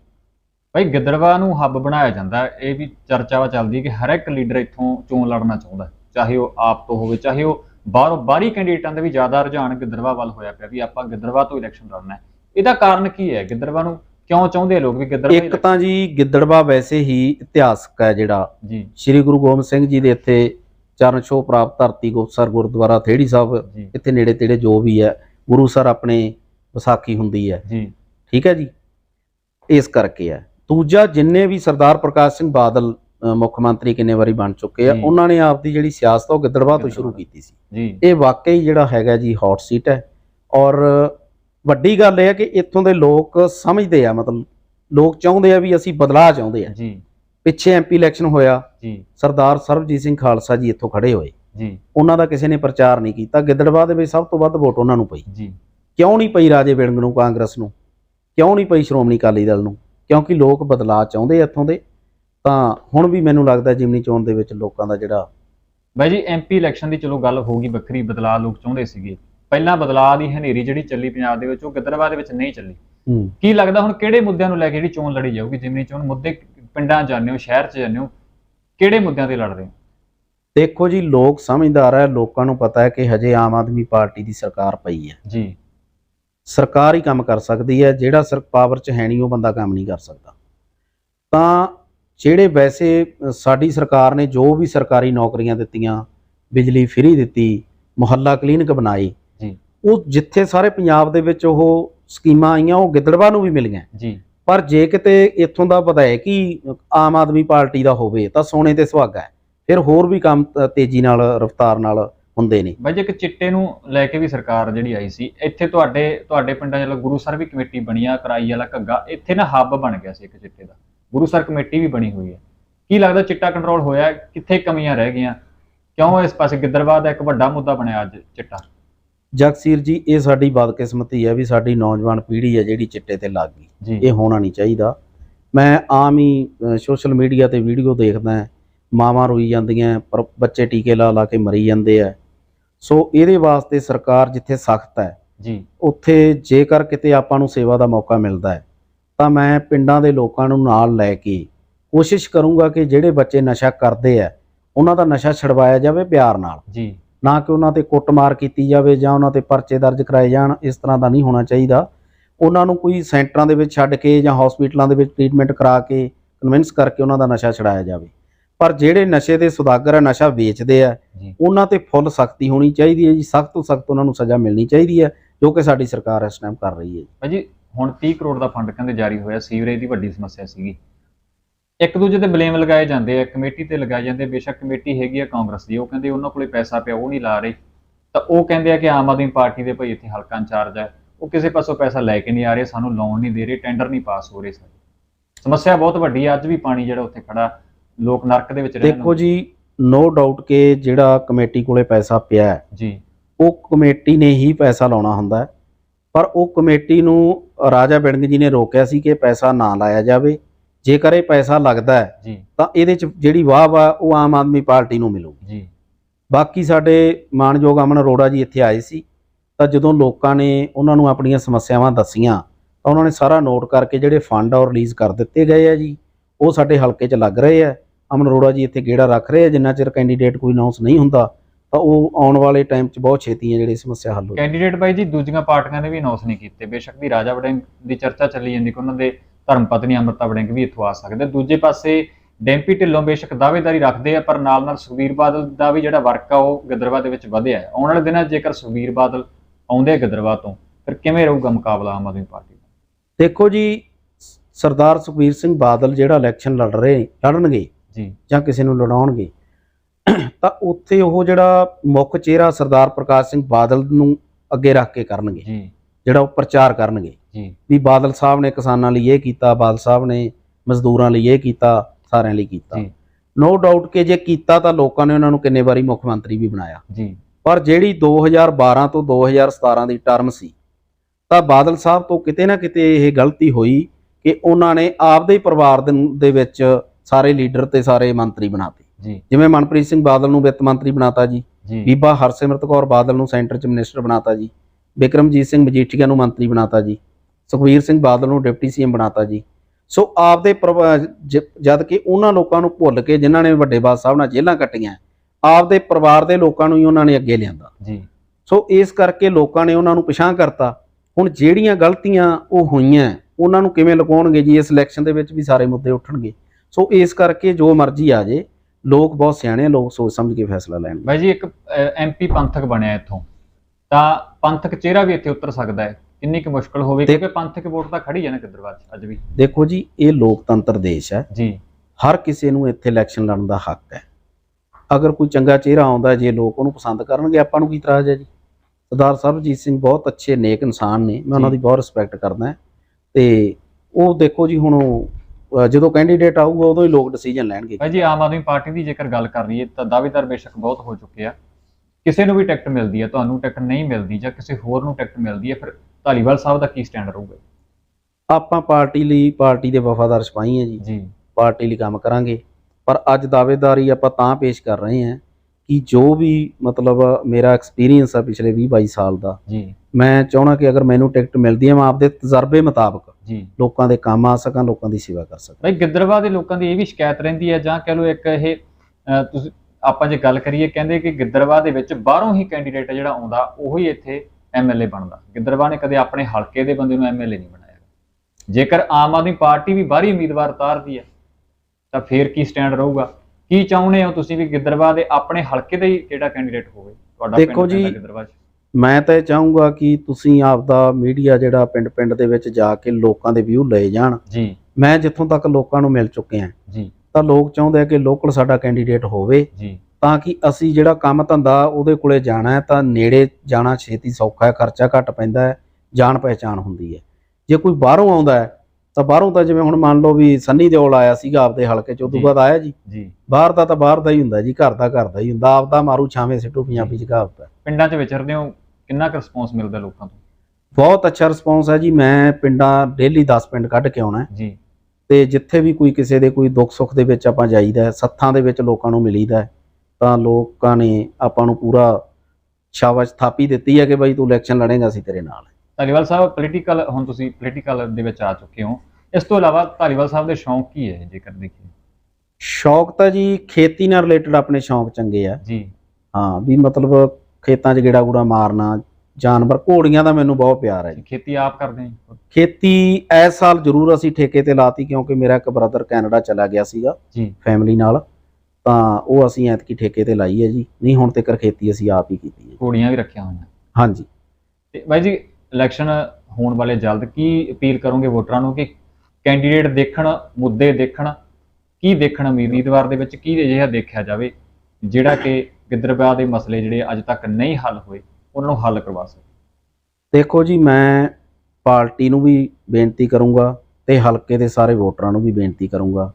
ਭਾਈ, ਗਿੱਦੜਵਾ ਨੂੰ ਹੱਬ ਬਣਾਇਆ ਜਾਂਦਾ ਇਹ ਵੀ ਚਰਚਾਵਾ ਚੱਲਦੀ ਹੈ ਕਿ ਹਰ ਇੱਕ ਲੀਡਰ ਇੱਥੋਂ ਚੋਣ ਲੜਨਾ ਚਾਹੁੰਦਾ ਚਾਹੇ ਉਹ ਆਪ ਤੋਂ ਹੋਵੇ, ਚਾਹੇ ਉਹ ਬਾਹਰੋਂ ਬਾਹਰੀ ਕੈਂਡੀਡੇਟਾਂ ਦਾ ਵੀ ਜ਼ਿਆਦਾ ਰੁਝਾਨ ਗਿੱਦੜਵਾ ਵੱਲ ਹੋਇਆ ਪਿਆ ਵੀ ਆਪਾਂ ਗਿੱਦੜਵਾ ਤੋਂ ਇਲੈਕਸ਼ਨ ਲੜਨਾ ਹੈ। ਇਹਦਾ ਕਾਰਨ ਕੀ ਹੈ? ਗਿੱਦੜਵਾ ਨੂੰ ਕਿਉਂ ਚਾਹੁੰਦੇ ਲੋਕ ਵੀ ਗਿੱਦੜਵਾ ਇੱਕ ਤਾਂ ਜੀ ਗਿੱਦੜਵਾ ਵੈਸੇ ਹੀ ਇਤਿਹਾਸਕ ਹੈ ਜਿਹੜਾ। ਜੀ। ਸ੍ਰੀ ਗੁਰੂ ਗੋਬਿੰਦ ਸਿੰਘ ਜੀ ਦੇ ਇੱਥੇ ਚਰਨ ਛੋਹ ਪ੍ਰਾਪਤ ਧਰਤੀ ਗੁਪਤਸਰ ਗੁਰਦੁਆਰਾ ਥੇੜੀ ਸਾਹਿਬ ਇੱਥੇ ਨੇੜੇ ਤੇੜੇ ਜੋ ਵੀ ਹੈ ਗੁਰੂ ਸਰ ਆਪਣੇ ਵਿਸਾਖੀ ਹੁੰਦੀ ਹੈ। ਜੀ। ਠੀਕ ਹੈ ਜੀ? ਇਸ ਕਰਕੇ ਹੈ। ਦੂਜਾ ਜਿੰਨੇ ਵੀ ਸਰਦਾਰ ਪ੍ਰਕਾਸ਼ ਸਿੰਘ ਬਾਦਲ ਮੁੱਖ ਮੰਤਰੀ ਕਿੰਨੇ ਵਾਰੀ ਬਣ ਚੁੱਕੇ ਆ। ਉਹਨਾਂ ਨੇ ਆਪਦੀ ਜਿਹੜੀ ਸਿਆਸਤ ਉਹ ਗਿੱਦੜਵਾ ਤੋਂ ਸ਼ੁਰੂ। ਕੀਤੀ ਸੀ। ਇਹ ਵਾਕਈ ਜਿਹੜਾ ਹੈਗਾ ਜੀ ਹੌਟ ਸੀਟ ਹੈ ਔਰ ਵੱਡੀ ਗੱਲ ਇਹ ਹੈ ਕਿ ਇੱਥੋਂ ਦੇ ਲੋਕ ਸਮਝਦੇ ਆ ਮਤਲਬ ਲੋਕ ਚਾਹੁੰਦੇ ਆ ਵੀ ਅਸੀਂ ਬਦਲਾਅ ਚਾਹੁੰਦੇ ਆ। ਜੀ। ਪਿੱਛੇ ਐਮਪੀ ਇਲੈਕਸ਼ਨ ਹੋਇਆ ਜੀ। ਸਰਦਾਰ ਸਰਬਜੀਤ ਸਿੰਘ ਖਾਲਸਾ ਜੀ ਇੱਥੋਂ ਖੜੇ ਹੋਏ। ਜੀ। ਉਹਨਾਂ ਦਾ ਕਿਸੇ ਨੇ ਪ੍ਰਚਾਰ ਨਹੀਂ ਕੀਤਾ। ਗਿੱਦੜਬਾਹ ਦੇ ਵਿੱਚ ਸਭ ਤੋਂ ਵੱਧ ਵੋਟ ਉਹਨਾਂ ਨੂੰ ਪਈ। ਜੀ। ਕਿਉਂ ਨਹੀਂ ਪਈ ਰਾਜੇ ਵਿੜੰਗ ਨੂੰ ਕਾਂਗਰਸ ਨੂੰ? ਕਿਉਂ ਨਹੀਂ ਪਈ ਸ਼੍ਰੋਮਣੀ ਅਕਾਲੀ ਦਲ ਨੂੰ? ਕਿਉਂਕਿ ਲੋਕ ਬਦਲਾਅ ਚਾਹੁੰਦੇ ਆ ਇੱਥੋਂ ਦੇ। ਤਾਂ ਹੁਣ ਵੀ ਮੈਨੂੰ ਲੱਗਦਾ ਜਿਮਨੀ ਚੋਣ ਦੇ ਵਿੱਚ ਲੋਕਾਂ ਦਾ ਜਿਹੜਾ ਬਾਈ ਜੀ ਐਮਪੀ ਇਲੈਕਸ਼ਨ ਦੀ ਚਲੋ ਗੱਲ ਹੋਗੀ ਵੱਖਰੀ ਬਦਲਾਅ ਲੋਕ ਚਾਹੁੰਦੇ ਸੀਗੇ। ਪਹਿਲਾਂ ਬਦਲਾਅ ਦੀ ਹਨੇਰੀ ਜਿਹੜੀ ਚੱਲੀ ਪੰਜਾਬ ਦੇ ਵਿੱਚ ਉਹ ਗਿੱਦੜਵਾ ਦੇ ਵਿੱਚ ਨਹੀਂ ਚੱਲੀ। ਕੀ ਲੱਗਦਾ ਹੁਣ ਕਿਹੜੇ ਮੁੱਦਿਆਂ ਨੂੰ ਲੈ ਕੇ ਜਿਹੜੀ ਚੋਣ ਲੜੀ ਜਾਊਗੀ ਜਿਮਨੀ ਚੋਣ ਮੁੱਦੇ ਪਿੰਡਾਂ ਜਾਂਦੇ ਹੋ ਸ਼ਹਿਰ 'ਚ ਜਾਂਦੇ ਹੋ ਕਿਹੜੇ ਮੁੱਦਿਆਂ ਤੇ ਲੜ ਰਹੇ ਹੋ? ਦੇਖੋ ਜੀ ਲੋਕ ਸਮਝਦਾਰ ਹੈ ਲੋਕਾਂ ਨੂੰ ਪਤਾ ਹੈ ਕਿ ਹਜੇ ਆਮ ਆਦਮੀ ਪਾਰਟੀ ਦੀ ਸਰਕਾਰ ਪਈ ਹੈ। ਜੀ। ਸਰਕਾਰ ਹੀ ਕੰਮ ਕਰ ਸਕਦੀ ਹੈ ਜਿਹੜਾ ਸਿਰ ਪਾਵਰ 'ਚ ਹੈ ਨਹੀਂ ਉਹ ਬੰਦਾ ਕੰਮ ਨਹੀਂ ਕਰ ਸਕਦਾ। ਤਾਂ ਜਿਹੜੇ ਵੈਸੇ ਸਾਡੀ ਸਰਕਾਰ ਨੇ ਜੋ ਵੀ ਸਰਕਾਰੀ ਨੌਕਰੀਆਂ ਦਿੱਤੀਆਂ ਬਿਜਲੀ ਫ੍ਰੀ ਦਿੱਤੀ ਮੁਹੱਲਾ ਕਲੀਨਿਕ ਬਣਾਈ। ਉਹ ਜਿੱਥੇ ਸਾਰੇ ਪੰਜਾਬ ਦੇ ਵਿੱਚ ਉਹ ਸਕੀਮਾਂ ਆਈਆਂ ਉਹ ਗਿੱਦੜਵਾ ਨੂੰ ਵੀ ਮਿਲੀਆਂ। ਜੀ। ਪਰ ਜੇ ਕਿਤੇ ਇੱਥੋਂ ਦਾ ਵਿਧਾਇਕ ਹੀ ਆਮ ਆਦਮੀ ਪਾਰਟੀ ਦਾ ਹੋਵੇ ਤਾਂ ਸੋਨੇ ਤੇ ਸੁਹਾਗਾ ਹੈ। ਫਿਰ ਹੋਰ ਵੀ ਕੰਮ ਤੇਜ਼ੀ ਨਾਲ ਰਫ਼ਤਾਰ ਨਾਲ ਹੁੰਦੇ ਨੇ। ਬਾਈ ਜੀ ਇੱਕ ਚਿੱਟੇ ਨੂੰ ਲੈ ਕੇ ਵੀ ਸਰਕਾਰ ਜਿਹੜੀ ਆਈ ਸੀ ਇੱਥੇ ਤੁਹਾਡੇ ਤੁਹਾਡੇ ਪਿੰਡਾਂ 'ਚ ਗੁਰੂ ਸਰ ਵੀ ਕਮੇਟੀ ਬਣੀ ਆ ਕਰਾਈ ਵਾਲਾ ਘੱਗਾ ਇੱਥੇ ਨਾ ਹੱਬ ਬਣ ਗਿਆ ਸੀ ਇੱਕ ਚਿੱਟੇ ਦਾ। ਗੁਰੂ ਸਰ ਕਮੇਟੀ ਵੀ ਬਣੀ ਹੋਈ ਹੈ। ਕੀ ਲੱਗਦਾ ਚਿੱਟਾ ਕੰਟਰੋਲ ਹੋਇਆ? ਕਿੱਥੇ ਕਮੀਆਂ ਰਹਿ ਗਈਆਂ? ਕਿਉਂ ਇਸ ਪਾਸੇ ਗਿੱਦੜਬਾਹ ਦਾ ਇੱਕ ਵੱਡਾ ਮੁੱਦਾ ਬਣਿਆ ਅੱਜ ਚਿੱਟਾ? ਜਗਸੀਰ ਜੀ ਇਹ ਸਾਡੀ ਬਦਕਿਸਮਤੀ ਹੈ ਵੀ ਸਾਡੀ ਨੌਜਵਾਨ ਪੀੜ੍ਹੀ ਹੈ ਜਿਹੜੀ ਚਿੱਟੇ ਤੇ ਲੱਗ ਗਈ। ਇਹ ਹੋਣਾ ਨਹੀਂ ਚਾਹੀਦਾ। ਮੈਂ ਆਮ ਹੀ ਸੋਸ਼ਲ ਮੀਡੀਆ ਤੇ ਵੀਡੀਓ ਦੇਖਦਾ ਮਾਵਾਂ ਰੋਈ ਜਾਂਦੀਆਂ ਪਰ ਬੱਚੇ ਟੀਕੇ ਲਾ ਲਾ ਕੇ ਮਰੀ ਜਾਂਦੇ ਆ। ਸੋ ਇਹਦੇ ਵਾਸਤੇ ਸਰਕਾਰ ਜਿੱਥੇ ਸਖਤ ਹੈ ਜੀ। ਉੱਥੇ ਜੇਕਰ ਕਿਤੇ ਆਪਾਂ ਨੂੰ ਸੇਵਾ ਦਾ ਮੌਕਾ ਮਿਲਦਾ ਹੈ ਤਾਂ ਮੈਂ ਪਿੰਡਾਂ ਦੇ ਲੋਕਾਂ ਨੂੰ ਨਾਲ ਲੈ ਕੇ ਕੋਸ਼ਿਸ਼ ਕਰੂੰਗਾ ਕਿ ਜਿਹੜੇ ਬੱਚੇ ਨਸ਼ਾ ਕਰਦੇ ਆ ਉਹਨਾਂ ਦਾ ਨਸ਼ਾ ਛਡਵਾਇਆ ਜਾਵੇ ਪਿਆਰ ਨਾਲ। ਜੀ। ਨਾ ਕਿ ਉਹਨਾਂ ਤੇ ਕੁੱਟਮਾਰ ਕੀਤੀ ਜਾਵੇ ਜਾਂ ਉਹਨਾਂ ਤੇ ਪਰਚੇ ਦਰਜ ਕਰਾਏ ਜਾਣ ਇਸ ਤਰ੍ਹਾਂ ਦਾ ਨਹੀਂ ਹੋਣਾ ਚਾਹੀਦਾ। ਉਹਨਾਂ ਨੂੰ ਕੋਈ ਸੈਂਟਰਾਂ ਦੇ ਵਿੱਚ ਛੱਡ ਕੇ ਜਾਂ ਹਸਪੀਟਲਾਂ ਦੇ ਵਿੱਚ ਟ੍ਰੀਟਮੈਂਟ ਕਰਾ ਕੇ ਕਨਵਿੰਸ ਕਰਕੇ ਉਹਨਾਂ ਦਾ ਨਸ਼ਾ ਛਡਾਇਆ ਜਾਵੇ। ਪਰ ਜਿਹੜੇ ਨਸ਼ੇ ਦੇ ਸੁਦਾਗਰ ਆ ਨਸ਼ਾ ਵੇਚਦੇ ਆ ਉਹਨਾਂ ਤੇ ਫੁੱਲ ਸਖਤੀ ਹੋਣੀ ਚਾਹੀਦੀ ਹੈ ਜੀ। ਸਖਤ ਤੋਂ ਸਖਤ ਉਹਨਾਂ ਨੂੰ ਸਜ਼ਾ ਮਿਲਣੀ ਚਾਹੀਦੀ ਹੈ ਜੋ ਕਿ ਸਾਡੀ ਸਰਕਾਰ ਇਸ ਟਾਈਮ ਕਰ ਰਹੀ ਹੈ ਜੀ। ਹੁਣ 30 ਕਰੋੜ ਦਾ ਫੰਡ ਕਹਿੰਦੇ ਜਾਰੀ ਹੋਇਆ ਸੀਵਰੇਜ ਦੀ ਵੱਡੀ ਸਮੱਸਿਆ ਸੀਗੀ। ਇੱਕ ਦੂਜੇ ਤੇ ਬਲੇਮ ਲਗਾਏ ਜਾਂਦੇ ਆ ਕਮੇਟੀ ਤੇ ਲਗਾਏ ਜਾਂਦੇ ਬੇਸ਼ੱਕ ਕਮੇਟੀ ਹੈਗੀ ਆ ਕਾਂਗਰਸ ਦੀ ਉਹ ਕਹਿੰਦੇ ਉਹਨਾਂ ਕੋਲੇ ਪੈਸਾ ਪਿਆ ਉਹ ਨਹੀਂ ਲਾ ਰਹੇ। ਤਾਂ ਉਹ ਕਹਿੰਦੇ ਆ ਕਿ ਆਮ ਆਦਮੀ ਪਾਰਟੀ ਦੇ ਭਾਈ ਇੱਥੇ ਹਲਕਾ ਇੰਚਾਰਜ ਹੈ ਉਹ ਕਿਸੇ ਪਾਸੋਂ ਪੈਸਾ ਲੈ ਕੇ ਨਹੀਂ ਆ ਰਹੇ ਸਾਨੂੰ ਲੋਨ ਨਹੀਂ ਦੇ ਰਹੇ ਟੈਂਡਰ ਨਹੀਂ ਪਾਸ ਹੋ ਰਹੇ ਸਾਡੇ। ਸਮੱਸਿਆ ਬਹੁਤ ਵੱਡੀ ਆ ਅੱਜ ਵੀ ਪਾਣੀ ਜਿਹੜਾ ਉੱਥੇ ਖੜਾ ਲੋਕ ਨਰਕ ਦੇ ਵਿੱਚ ਰਹਿ ਦੇਖੋ ਜੀ ਨੋ ਡਾਊਟ ਕਿ ਜਿਹੜਾ ਕਮੇਟੀ ਕੋਲੇ ਪੈਸਾ ਪਿਆ ਹੈ ਜੀ। ਉਹ ਕਮੇਟੀ ਨੇ ਹੀ ਪੈਸਾ ਲਾਉਣਾ ਹੁੰਦਾ ਹੈ। ਪਰ ਉਹ ਕਮੇਟੀ ਨੂੰ ਰਾਜਾ ਬਿੜੰਗ ਜੀ ਨੇ ਰੋਕਿਆ ਸੀ ਕਿ ਪੈਸਾ ਨਾ ਲਾਇਆ ਜਾਵੇ। ਜੇਕਰ ਇਹ ਪੈਸਾ ਲੱਗਦਾ ਹੈ ਜੀ। ਤਾਂ ਇਹਦੇ ਚ ਜਿਹੜੀ ਵਾਹ ਵਾ ਉਹ ਆਮ ਆਦਮੀ ਪਾਰਟੀ ਨੂੰ ਮਿਲੂਗੀ। ਜੀ। ਬਾਕੀ ਸਾਡੇ ਮਾਨਯੋਗ ਅਮਨ ਅਰੋੜਾ ਜੀ ਇੱਥੇ ਆਏ ਸੀ ਤਾਂ ਜਦੋਂ ਲੋਕਾਂ ਨੇ ਉਹਨਾਂ ਨੂੰ ਆਪਣੀਆਂ ਸਮੱਸਿਆਵਾਂ ਦੱਸੀਆਂ ਤਾਂ ਉਹਨਾਂ ਨੇ ਸਾਰਾ ਨੋਟ ਕਰਕੇ ਜਿਹੜੇ ਫੰਡ ਆ ਰਿਲੀਜ਼ ਕਰ ਦਿੱਤੇ ਗਏ ਆ ਜੀ। ਉਹ ਸਾਡੇ ਹਲਕੇ 'ਚ ਲੱਗ ਰਹੇ ਆ। ਅਮਨ ਅਰੋੜਾ ਜੀ ਇੱਥੇ ਗੇੜਾ ਰੱਖ ਰਹੇ ਆ ਜਿੰਨਾ ਚਿਰ ਕੈਂਡੀਡੇਟ ਕੋਈ ਅਨਾਉਂਸ ਨਹੀਂ ਹੁੰਦਾ ਤਾਂ ਉਹ ਆਉਣ ਵਾਲੇ ਟਾਈਮ 'ਚ ਬਹੁਤ ਛੇਤੀ ਹੈ ਜਿਹੜੀ ਸਮੱਸਿਆ ਹੱਲ ਹੋ ਕੈਂਡੀਡੇਟ ਬਾਈ ਜੀ ਦੂਜੀਆਂ ਪਾਰਟੀਆਂ ਨੇ ਵੀ ਅਨਾਉਂਸ ਨਹੀਂ ਕੀਤੇ। ਬੇਸ਼ੱਕ ਦੀ ਰਾਜਾ ਵੜਿੰਗ ਦੀ ਚਰਚਾ ਚੱਲੀ ਜਾਂਦੀ ਕਿ ਉਹਨਾਂ ਦੇ ਧਰਮ ਪਤਨੀ ਅੰਮ੍ਰਿਤਾ ਵੜਿੰਗ ਵੀ ਇੱਥੋਂ ਆ ਸਕਦੇ। ਦੂਜੇ ਪਾਸੇ ਡੈਂਪੀ ਢਿੱਲੋਂ ਬੇਸ਼ੱਕ ਦਾਅਵੇਦਾਰੀ ਰੱਖਦੇ ਆ ਪਰ ਨਾਲ ਨਾਲ ਸੁਖਬੀਰ ਬਾਦਲ ਦਾ ਵੀ ਜਿਹੜਾ ਵਰਕ ਆ ਉਹ ਗਿੱਦੜਵਾ ਦੇ ਵਿੱਚ ਵਧਿਆ ਹੈ। ਆਉਣ ਵਾਲੇ ਦਿਨਾਂ 'ਚ ਜੇਕਰ ਸੁਖਬੀਰ ਬਾਦਲ ਆਉਂਦੇ ਆ ਗਿੱਦੜਵਾ ਤੋਂ ਫਿਰ ਕਿਵੇਂ ਰਹੂਗਾ ਮੁਕਾਬਲਾ ਆਮ ਆਦਮੀ ਪਾਰਟੀ ਦਾ? ਦੇਖੋ ਜੀ ਸਰਦਾਰ ਸੁਖਬੀਰ ਸਿੰਘ ਬਾਦਲ ਜਿਹੜਾ ਇਲੈਕਸ਼ਨ ਲੜ ਰਹੇ ਲੜਨਗੇ ਜੀ। ਜਾਂ ਕਿਸੇ ਨੂੰ ਲੜਾਉਣਗੇ ਤਾਂ ਉੱਥੇ ਉਹ ਜਿਹੜਾ ਮੁੱਖ ਚਿਹਰਾ ਸਰਦਾਰ ਪ੍ਰਕਾਸ਼ ਸਿੰਘ ਬਾਦਲ ਨੂੰ ਅੱਗੇ ਰੱਖ ਕੇ ਕਰਨਗੇ ਜੀ। ਜਿਹੜਾ ਉਹ ਪ੍ਰਚਾਰ ਕਰਨਗੇ। ਜੀ। ਵੀ ਬਾਦਲ ਸਾਹਿਬ ਨੇ ਕਿਸਾਨਾਂ ਲਈ ਇਹ ਕੀਤਾ ਬਾਦਲ ਸਾਹਿਬ ਨੇ ਮਜ਼ਦੂਰਾਂ ਲਈ ਇਹ ਕੀਤਾ ਸਾਰਿਆਂ ਲਈ ਕੀਤਾ। ਜੀ। ਨੋ ਡਾਊਟ ਕਿ ਜੇ ਕੀਤਾ ਤਾਂ ਲੋਕਾਂ ਨੇ ਉਹਨਾਂ ਨੂੰ ਕਿੰਨੇ ਵਾਰੀ ਮੁੱਖ ਮੰਤਰੀ ਵੀ ਬਣਾਇਆ। ਜੀ। ਪਰ ਜਿਹੜੀ 2012 ਤੋਂ 2017 ਦੀ ਟਰਮ ਸੀ ਤਾਂ ਬਾਦਲ ਸਾਹਿਬ ਤੋਂ ਕਿਤੇ ਨਾ ਕਿਤੇ ਇਹ ਗਲਤੀ ਹੋਈ ਕਿ ਉਹਨਾਂ ਨੇ ਆਪਦੇ ਹੀ ਪਰਿਵਾਰ ਦੇ ਵਿੱਚ ਸਾਰੇ ਲੀਡਰ ਤੇ ਸਾਰੇ ਮੰਤਰੀ ਬਣਾਤੇ ਜੀ। ਜਿਵੇਂ ਮਨਪ੍ਰੀਤ ਸਿੰਘ ਬਾਦਲ ਨੂੰ ਵਿੱਤ ਮੰਤਰੀ ਬਣਾਤਾ ਜੀ। ਬੀਬਾ ਹਰਸਿਮਰਤ ਕੌਰ ਬਾਦਲ ਨੂੰ ਸੈਂਟਰ 'ਚ ਮਿਨਿਸਟਰ ਬਣਾਤਾ ਜੀ ਬਿਕਰਮਜੀਤ ਸਿੰਘ ਮਜੀਠੀਆ ਨੂੰ ਮੰਤਰੀ ਬਣਾਤਾ ਜੀ। ਸੁਖਵੀਰ ਸਿੰਘ ਬਾਦਲ ਨੂੰ ਡਿਪਟੀ ਸੀਐਮ ਬਣਾਤਾ ਜੀ। ਸੋ ਆਪਦੇ ਜਦ ਕਿ ਉਹਨਾਂ ਲੋਕਾਂ ਨੂੰ ਭੁੱਲ ਕੇ ਜਿਨ੍ਹਾਂ ਨੇ ਵੱਡੇ ਬਾਦ ਸਾਹਿਬ ਨਾਲ ਜੇਲ੍ਹਾਂ ਕੱਟੀਆਂ ਆਪਦੇ ਪਰਿਵਾਰ ਦੇ ਲੋਕਾਂ ਨੂੰ ਹੀ ਉਹਨਾਂ ਨੇ ਅੱਗੇ ਲਿਆਂਦਾ। ਜੀ। ਸੋ ਇਸ ਕਰਕੇ ਲੋਕਾਂ ਨੇ ਉਹਨਾਂ ਨੂੰ ਪਛਾਣ ਕਰਤਾ। ਹੁਣ ਜਿਹੜੀਆਂ ਗਲਤੀਆਂ ਉਹ ਹੋਈਆਂ ਉਹਨਾਂ ਨੂੰ ਕਿਵੇਂ ਲੁਕਾਉਣਗੇ ਜੀ? ਇਸ ਇਲੈਕਸ਼ਨ ਦੇ ਵਿੱਚ ਵੀ ਸਾਰੇ ਮੁੱਦੇ ਉੱਠਣਗੇ। ਸੋ ਇਸ ਕਰਕੇ ਜੋ ਮਰਜ਼ੀ ਆ ਜੇ ਲੋਕ ਬਹੁਤ ਸਿਆਣੇ ਲੋਕ ਸੋਚ ਸਮਝ ਕੇ ਫੈਸਲਾ ਲੈਣਗੇ ਬਾਈ ਜੀ ਇੱਕ ਐਮਪੀ ਪੰਥਕ ਬਣਿਆ ਇੱਥੋਂ। ਤਾਂ ਪੰਥਕ ਚਿਹਰਾ ਵੀ ਇੱਥੇ ਉਤਰ ਸਕਦਾ ਹੈ। ਕਿੰਨੀ ਕੁ ਮੁਸ਼ਕਲ ਹੋਵੇ ਕਿਉਂਕਿ ਪੰਥਕ ਵੋਟ ਤਾਂ ਖੜੀ ਹੈ ਨਾ 'ਚ ਅੱਜ ਵੀ। ਦੇਖੋ ਜੀ ਇਹ ਲੋਕਤੰਤਰ ਦੇਸ਼ ਹੈ। ਜੀ। ਹਰ ਕਿਸੇ ਨੂੰ ਇੱਥੇ ਇਲੈਕਸ਼ਨ ਲੜਨ ਦਾ ਹੱਕ ਹੈ। ਅਗਰ ਕੋਈ ਚੰਗਾ ਚਿਹਰਾ ਆਉਂਦਾ ਜੇ ਲੋਕ ਉਹਨੂੰ ਪਸੰਦ ਕਰਨਗੇ ਆਪਾਂ ਨੂੰ ਕੀ ਇਤਰਾਜ਼ ਹੈ ਜੀ? ਸਰਦਾਰ ਸਰਬਜੀਤ ਸਿੰਘ ਬਹੁਤ ਅੱਛੇ ਨੇਕ ਇਨਸਾਨ ਨੇ ਮੈਂ ਉਹਨਾਂ। ਦੀ ਬਹੁਤ ਰਿਸਪੈਕਟ ਕਰਦਾ ਤੇ ਉਹ ਦੇਖੋ ਜੀ ਹੁਣ ਜਦੋਂ ਕੈਂਡੀਡੇਟ ਆਊਗਾ ਉਦੋਂ ਹੀ ਲੋਕ ਡਿਸੀਜਨ ਲੈਣਗੇ। ਭਾਈ ਜੀ ਆਮ ਆਦਮੀ ਪਾਰਟੀ ਦੀ ਜੇਕਰ ਗੱਲ ਕਰ ਲਈਏ ਤਾਂ ਦਾਅਵੇਦਾਰ ਬੇਸ਼ੱਕ ਬਹੁਤ ਹੋ ਚੁੱਕੇ ਆ। ਕਿਸੇ ਨੂੰ ਵੀ ਟਿਕਟ ਮਿਲਦੀ ਹੈ ਤੁਹਾਨੂੰ ਟਿਕਟ ਨਹੀਂ ਮਿਲਦੀ ਜਾਂ ਕਿਸੇ ਹੋਰ ਨੂੰ ਟਿਕਟ ਮਿਲਦੀ ਹੈ ਫਿਰ ਧਾਲੀਵਾਲ ਸਾਹਿਬ ਦਾ ਕੀ ਸਟੈਂਡ ਰਹੂਗਾ ਆਪਾਂ ਪਾਰਟੀ ਲਈ ਪਾਰਟੀ ਦੇ ਵਫਾਦਾਰ ਸਿਪਾਹੀ ਹਾਂ ਜੀ। ਜੀ। ਪਾਰਟੀ ਲਈ ਕੰਮ ਕਰਾਂਗੇ। ਪਰ ਅੱਜ ਦਾਅਵੇਦਾਰੀ ਆਪਾਂ ਤਾਂ ਪੇਸ਼ ਕਰ ਰਹੇ ਹਾਂ ਕਿ ਜੋ ਵੀ ਮਤਲਬ ਮੇਰਾ ਐਕਸਪੀਰੀਅੰਸ ਆ ਪਿਛਲੇ 20 22 ਸਾਲ ਦਾ ਜੀ। ਮੈਂ ਚਾਹਣਾ ਕਿ ਅਗਰ ਮੈਨੂੰ ਟਿਕਟ ਮਿਲਦੀ ਹੈ ਮੈਂ ਆਪਦੇ ਤਜਰਬੇ ਮੁਤਾਬਕ ਜੀ। ਲੋਕਾਂ ਦੇ ਕੰਮ ਆ ਸਕਾਂ ਲੋਕਾਂ ਦੀ ਸੇਵਾ ਕਰ ਸਕਾਂ। ਭਾਈ ਗਿੱਦੜਵਾ ਦੇ ਲੋਕਾਂ ਦੀ ਇਹ ਵੀ ਸ਼ਿਕਾਇਤ ਰਹਿੰਦੀ ਹੈ ਜਾਂ ਕਹ ਲਓ ਇੱਕ ਇਹ ਤੁਸੀਂ ਆਪਾਂ ਜੇ ਗੱਲ ਕਰੀਏ ਕਹਿੰਦੇ ਕਿ ਗਿੱਦੜਵਾ ਦੇ ਵਿੱਚ ਬਾਹਰੋਂ ਹੀ ਕੈਂਡੀਡੇਟ ਜਿਹੜਾ ਆਉਂਦਾ ਉਹੀ ਇੱਥੇ ਐਮਐਲਏ ਬਣਦਾ। ਗਿੱਦੜਵਾ ਨੇ ਕਦੇ ਆਪਣੇ ਹਲਕੇ ਦੇ ਬੰਦੇ ਨੂੰ ਐਮਐਲਏ ਨਹੀਂ ਬਣਾਇਆ। ਜੇਕਰ ਆਮ ਆਦਮੀ ਪਾਰਟੀ ਵੀ ਬਾਹਰੀ ਉਮੀਦਵਾਰ ਉਤਾਰਦੀ ਹੈ ਤਾਂ ਫੇਰ ਕੀ ਸਟੈਂਡ ਰਹੂਗਾ? ਕੀ ਚਾਹੁੰਦੇ ਹੋ ਤੁਸੀਂ ਵੀ ਗਿੱਦੜਵਾ ਦੇ ਆਪਣੇ ਹਲਕੇ ਦਾ ਹੀ ਜਿਹੜਾ ਕੈਂਡੀਡੇਟ ਹੋਵੇ? ਤੁਹਾਡਾ ਦੇਖੋ ਜੀ, ਮੈਂ ਤਾਂ ਇਹ ਚਾਹੂੰਗਾ ਕਿ ਤੁਸੀਂ ਆਪਦਾ ਮੀਡੀਆ ਜਿਹੜਾ ਪਿੰਡ-ਪਿੰਡ ਦੇ ਵਿੱਚ ਜਾ ਕੇ ਲੋਕਾਂ ਦੇ ਵਿਊ ਲਏ ਜਾਣ। ਜੀ। ਮੈਂ ਜਿੱਥੋਂ ਤੱਕ ਲੋਕਾਂ ਨੂੰ ਮਿਲ ਚੁੱਕਿਆ। ਜੀ। ਤਾਂ ਲੋਕ ਚਾਹੁੰਦੇ ਆ ਕਿ ਲੋਕਲ ਸਾਡਾ ਕੈਂਡੀਡੇਟ ਹੋਵੇ। ਜੀ। ਤਾਂ ਕਿ ਅਸੀਂ ਜਿਹੜਾ ਕੰਮ ਧੰਦਾ ਉਹਦੇ ਕੋਲੇ ਜਾਣਾ ਤਾਂ ਨੇੜੇ ਜਾਣਾ ਛੇਤੀ ਸੌਖਾ ਹੈ ਖਰਚਾ ਘੱਟ ਪੈਂਦਾ ਹੈ ਜਾਣ ਪਹਿਚਾਣ ਹੁੰਦੀ ਹੈ। ਜੇ ਕੋਈ ਬਾਹਰੋਂ ਆਉਂਦਾ ਹੈ ਤਾਂ ਬਾਹਰੋਂ ਤਾਂ ਜਿਵੇਂ ਹੁਣ ਮੰਨ ਲਓ ਵੀ ਸੰਨੀ ਦਿਓਲ ਆਇਆ ਸੀਗਾ ਆਪਦੇ ਹਲਕੇ ਚ ਉਦੋਂ। ਬਾਅਦ ਆਇਆ ਜੀ। ਜੀ। ਬਾਹਰ ਦਾ ਤਾਂ ਬਾਹਰ ਦਾ ਹੀ ਹੁੰਦਾ ਜੀ ਘਰ ਦਾ ਘਰ ਦਾ ਹੀ ਹੁੰਦਾ। ਆਪਦਾ ਮਾਰੂ ਛਾਵੇਂ ਸਿੱਟੂ ਪੰਜਾਬੀ ਚ ਕਹਾਵਤ ਹੈ ਪਿੰਡਾਂ 'ਚ ਵਿਚਰਦੇ ਹੋ ਕਿੰਨਾ ਕੁ ਰਿਸਪੌਂਸ ਮਿਲਦਾ ਲੋਕਾਂ ਤੋਂ? ਬਹੁਤ ਅੱਛਾ ਰਿਸਪੌਂਸ ਹੈ ਜੀ। ਮੈਂ ਪਿੰਡਾਂ ਡੇਲੀ 10 ਪਿੰਡ ਕੱਢ ਕੇ ਆਉਣਾ ਜੀ। ਤੇ ਜਿੱਥੇ ਵੀ ਕੋਈ ਕਿਸੇ ਦੇ ਕੋਈ ਦੁੱਖ ਸੁੱਖ ਦੇ ਵਿੱਚ ਆਪਾਂ ਜਾਈਦਾ ਸੱਥਾਂ ਦੇ ਵਿੱਚ ਲੋਕਾਂ ਨੂੰ ਮਿਲੀਦਾ ਤਾਂ ਲੋਕਾਂ ਨੇ ਆਪਾਂ ਨੂੰ ਪੂਰਾ ਸ਼ਾਬਾਸ਼ ਥਾਪੀ ਦਿੱਤੀ ਹੈ ਕਿ ਬਾਈ ਤੂੰ ਇਲੈਕਸ਼ਨ ਲੜੇਗਾ ਅਸੀਂ ਤੇਰੇ ਨਾਲ। ਧਾਲੀਵਾਲ ਸਾਹਿਬ ਪੋਲੀਟੀਕਲ ਹੁਣ ਤੁਸੀਂ ਪੋਲੀਟੀਕਲ ਦੇ ਵਿੱਚ ਆ ਚੁੱਕੇ ਹੋ। ਇਸ ਤੋਂ ਇਲਾਵਾ ਧਾਲੀਵਾਲ ਸਾਹਿਬ ਦੇ ਸ਼ੌਂਕ ਕੀ ਹੈ ਜੇਕਰ ਦੇਖੀਏ? ਸ਼ੌਕ ਤਾਂ ਜੀ ਖੇਤੀ ਨਾਲ ਰਿਲੇਟਡ ਆਪਣੇ ਸ਼ੌਕ ਚੰਗੇ ਆ। ਜੀ। ਹਾਂ ਵੀ ਮਤਲਬ ਖੇਤਾਂ 'ਚ ਗੇੜਾ ਗੂੜਾ ਮਾਰਨਾ ਜਾਨਵਰ ਘੋੜੀਆਂ ਦਾ ਮੈਨੂੰ ਬਹੁਤ ਪਿਆਰ ਹੈ ਜੀ। ਖੇਤੀ ਆਪ ਕਰਦੇ ਹੋ ਖੇਤੀ ਇਸ ਸਾਲ ਜ਼ਰੂਰ ਅਸੀਂ ਠੇਕੇ ਤੇ ਲਾਤੀ ਕਿਉਂਕਿ ਮੇਰਾ ਇੱਕ ਬ੍ਰਦਰ ਕੈਨੇਡਾ ਚਲਾ ਗਿਆ ਸੀਗਾ। ਜੀ। ਫੈਮਿਲੀ ਨਾਲ। ਤਾਂ ਉਹ ਅਸੀਂ ਐਤਕੀ ਠੇਕੇ ਤੇ ਲਾਈ ਹੈ ਜੀ। ਨਹੀਂ ਹੁਣ ਤੱਕ ਖੇਤੀ ਅਸੀਂ ਆਪ ਹੀ ਕੀਤੀ ਹੈ। ਘੋੜੀਆਂ ਵੀ ਰੱਖੀਆਂ ਹੋਈਆਂ। ਹਾਂਜੀ। ਤੇ ਬਾਈ ਜੀ ਇਲੈਕਸ਼ਨ ਹੋਣ ਵਾਲੇ ਜਲਦ ਕੀ ਅਪੀਲ ਕਰੋਗੇ ਵੋਟਰਾਂ ਨੂੰ ਕਿ ਕੈਂਡੀਡੇਟ ਦੇਖਣ ਮੁੱਦੇ ਦੇਖਣ ਕੀ ਦੇਖਣ ਉਮੀਦਵਾਰ ਦੇ ਵਿੱਚ ਕੀ ਅਜਿਹਾ ਦੇਖਿਆ ਜਾਵੇ ਜਿਹੜਾ ਕਿ ਗਿੱਦਰਬਾਹ ਦੇ ਮਸਲੇ ਜਿਹੜੇ ਅੱਜ ਤੱਕ ਨਹੀਂ ਹੱਲ ਹੋਏ ਉਹਨਾਂ ਨੂੰ ਹੱਲ ਕਰਵਾ ਸਕੇ? ਦੇਖੋ ਜੀ ਮੈਂ ਪਾਰਟੀ ਨੂੰ ਵੀ ਬੇਨਤੀ ਕਰੂੰਗਾ ਤੇ ਹਲਕੇ ਦੇ ਸਾਰੇ ਵੋਟਰਾਂ ਨੂੰ ਵੀ ਬੇਨਤੀ ਕਰੂੰਗਾ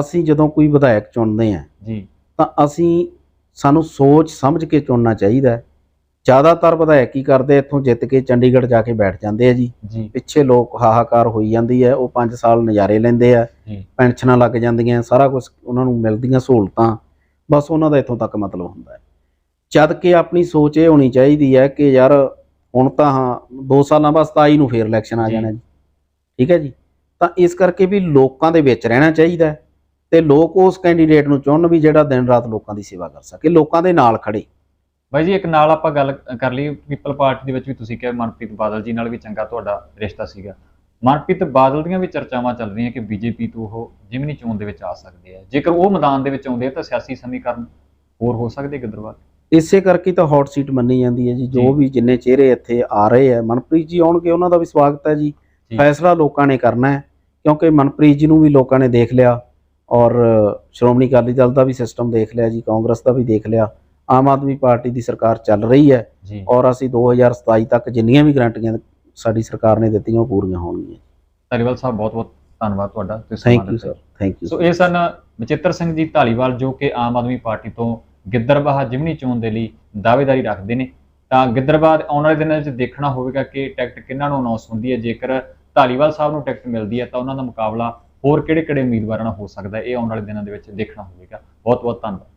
ਅਸੀਂ ਜਦੋਂ ਕੋਈ ਵਿਧਾਇਕ ਚੁਣਦੇ ਹਾਂ ਜੀ। ਤਾਂ ਅਸੀਂ ਸਾਨੂੰ ਸੋਚ ਸਮਝ ਕੇ ਚੁਣਨਾ ਚਾਹੀਦਾ ਹੈ। ਜ਼ਿਆਦਾਤਰ ਵਿਧਾਇਕ ਕੀ ਕਰਦੇ ਇੱਥੋਂ ਜਿੱਤ ਕੇ ਚੰਡੀਗੜ੍ਹ ਜਾ ਕੇ ਬੈਠ ਜਾਂਦੇ ਆ ਜੀ। ਪਿੱਛੇ ਲੋਕ ਹਾਹਾਕਾਰ ਹੋਈ ਜਾਂਦੀ ਹੈ ਉਹ 5 ਸਾਲ ਨਜ਼ਾਰੇ ਲੈਂਦੇ ਆ। ਪੈਨਸ਼ਨਾਂ ਲੱਗ ਜਾਂਦੀਆਂ ਸਾਰਾ ਕੁਝ ਉਹਨਾਂ ਨੂੰ ਮਿਲਦੀਆਂ ਸਹੂਲਤਾਂ। ਬਸ ਉਹਨਾਂ ਦਾ ਇੱਥੋਂ ਤੱਕ ਮਤਲਬ ਹੁੰਦਾ ਹੈ। ਜਦ ਕਿ ਆਪਣੀ ਸੋਚ ਇਹ ਹੋਣੀ ਚਾਹੀਦੀ ਹੈ ਕਿ ਯਾਰ ਹੁਣ ਤਾਂ ਹਾਂ 2 ਸਾਲਾਂ ਬਾਅਦ 27 ਨੂੰ ਫੇਰ ਇਲੈਕਸ਼ਨ ਆ। ਜਾਣਾ ਜੀ। ਠੀਕ ਹੈ ਜੀ? ਤਾਂ ਇਸ ਕਰਕੇ ਵੀ ਲੋਕਾਂ ਦੇ ਵਿੱਚ ਰਹਿਣਾ ਚਾਹੀਦਾ ਹੈ। ਤੇ ਲੋਕ ਉਸ ਕੈਂਡੀਡੇਟ ਨੂੰ ਚੁਣਨ ਵੀ ਜਿਹੜਾ ਦਿਨ ਰਾਤ ਲੋਕਾਂ ਦੀ ਸੇਵਾ ਕਰ ਸਕੇ ਲੋਕਾਂ ਦੇ ਨਾਲ ਖੜੇ। ਬਾਈ ਜੀ ਇੱਕ ਨਾਲ ਆਪਾਂ ਗੱਲ ਕਰ ਲਈ ਪੀਪਲ ਪਾਰਟੀ ਦੇ ਵਿੱਚ ਵੀ ਤੁਸੀਂ ਕਿਹਾ ਮਨਪ੍ਰੀਤ ਬਾਦਲ ਜੀ ਨਾਲ ਵੀ ਚੰਗਾ ਤੁਹਾਡਾ ਰਿਸ਼ਤਾ ਸੀਗਾ। ਮਨਪ੍ਰੀਤ ਬਾਦਲ ਦੀਆਂ ਵੀ ਚਰਚਾਵਾਂ ਚੱਲ ਰਹੀਆਂ ਕਿ ਬੀਜੇਪੀ ਤੋਂ ਉਹ ਜਿਮਨੀ ਚੋਣ ਦੇ ਵਿੱਚ ਆ ਸਕਦੇ ਆ। ਜੇਕਰ ਉਹ ਮੈਦਾਨ ਦੇ ਵਿੱਚ ਆਉਂਦੇ ਆ ਤਾਂ ਸਿਆਸੀ ਸਮੀਕਰਨ ਹੋਰ ਹੋ ਸਕਦੇ ਗਿੱਦਰਵਾਲ ਇਸੇ ਕਰਕੇ ਤਾਂ ਹੌਟ ਸੀਟ ਮੰਨੀ ਜਾਂਦੀ ਹੈ ਜੀ ਜੋ। ਵੀ ਜਿੰਨੇ ਚਿਹਰੇ ਇੱਥੇ ਆ ਰਹੇ ਆ ਮਨਪ੍ਰੀਤ ਜੀ ਆਉਣਗੇ ਉਹਨਾਂ ਦਾ ਵੀ ਸਵਾਗਤ ਹੈ ਜੀ। ਫੈਸਲਾ ਲੋਕਾਂ ਨੇ ਕਰਨਾ ਹੈ ਕਿਉਂਕਿ ਮਨਪ੍ਰੀਤ ਜੀ ਨੂੰ ਵੀ ਲੋਕਾਂ ਨੇ ਦੇਖ ਲਿਆ। ਔਰ ਸ਼੍ਰੋਮਣੀ ਅਕਾਲੀ ਦਲ ਦਾ ਵੀ ਸਿਸਟਮ ਦੇਖ ਲਿਆ ਜੀ ਕਾਂਗਰਸ ਦਾ ਵੀ ਦੇਖ ਲਿਆ ਆਮ ਆਦਮੀ ਪਾਰਟੀ ਦੀ ਸਰਕਾਰ ਚੱਲ ਰਹੀ ਹੈ ਜੀ। ਔਰ ਅਸੀਂ 2027 ਤੱਕ ਜਿੰਨੀਆਂ ਵੀ ਗਰੰਟੀਆਂ ਸਾਡੀ ਸਰਕਾਰ ਨੇ ਦਿੱਤੀਆਂ ਉਹ ਪੂਰੀਆਂ ਹੋਣਗੀਆਂ। ਧਾਲੀਵਾਲ ਸਾਹਿਬ ਬਹੁਤ ਬਹੁਤ ਧੰਨਵਾਦ ਤੁਹਾਡਾ ਤੁਸੀਂ thank you. Sir thank you so ਇਹ ਸਨ ਬਚਿੱਤਰ ਸਿੰਘ ਜੀ ਢਾਲੀਵਾਲ ਜੋ ਕਿ ਆਮ ਆਦਮੀ ਪਾਰਟੀ ਤੋਂ ਗਿੱਦਰਬਾਹਾ ਜਿਮਨੀ ਚੋਣ ਦੇ ਲਈ ਦਾਅਵੇਦਾਰੀ ਰੱਖਦੇ ਨੇ। ਤਾਂ ਗਿੱਦਰਬਾਹ ਆਉਣ ਵਾਲੇ ਦਿਨਾਂ ਵਿੱਚ ਦੇਖਣਾ ਹੋਵੇਗਾ ਕਿ ਟਿਕਟ ਕਿਹਨਾਂ ਨੂੰ ਅਨਾਉਂਸ ਹੁੰਦੀ ਹੈ। ਜੇਕਰ ਢਾਲੀਵਾਲ ਸਾਹਿਬ ਨੂੰ ਟਿਕਟ ਮਿਲਦੀ ਹੈ ਤਾਂ ਉਹਨਾਂ ਦਾ ਮੁਕਾਬਲਾ ਹੋਰ ਕਿਹੜੇ-ਕਿਹੜੇ ਉਮੀਦਵਾਰਾਂ ਨਾਲ ਹੋ ਸਕਦਾ ਇਹ ਆਉਣ ਵਾਲੇ ਦਿਨਾਂ ਦੇ ਵਿੱਚ ਦੇਖਣਾ ਹੋਵੇਗਾ। ਬਹੁਤ ਬਹੁਤ ਧੰਨਵਾਦ।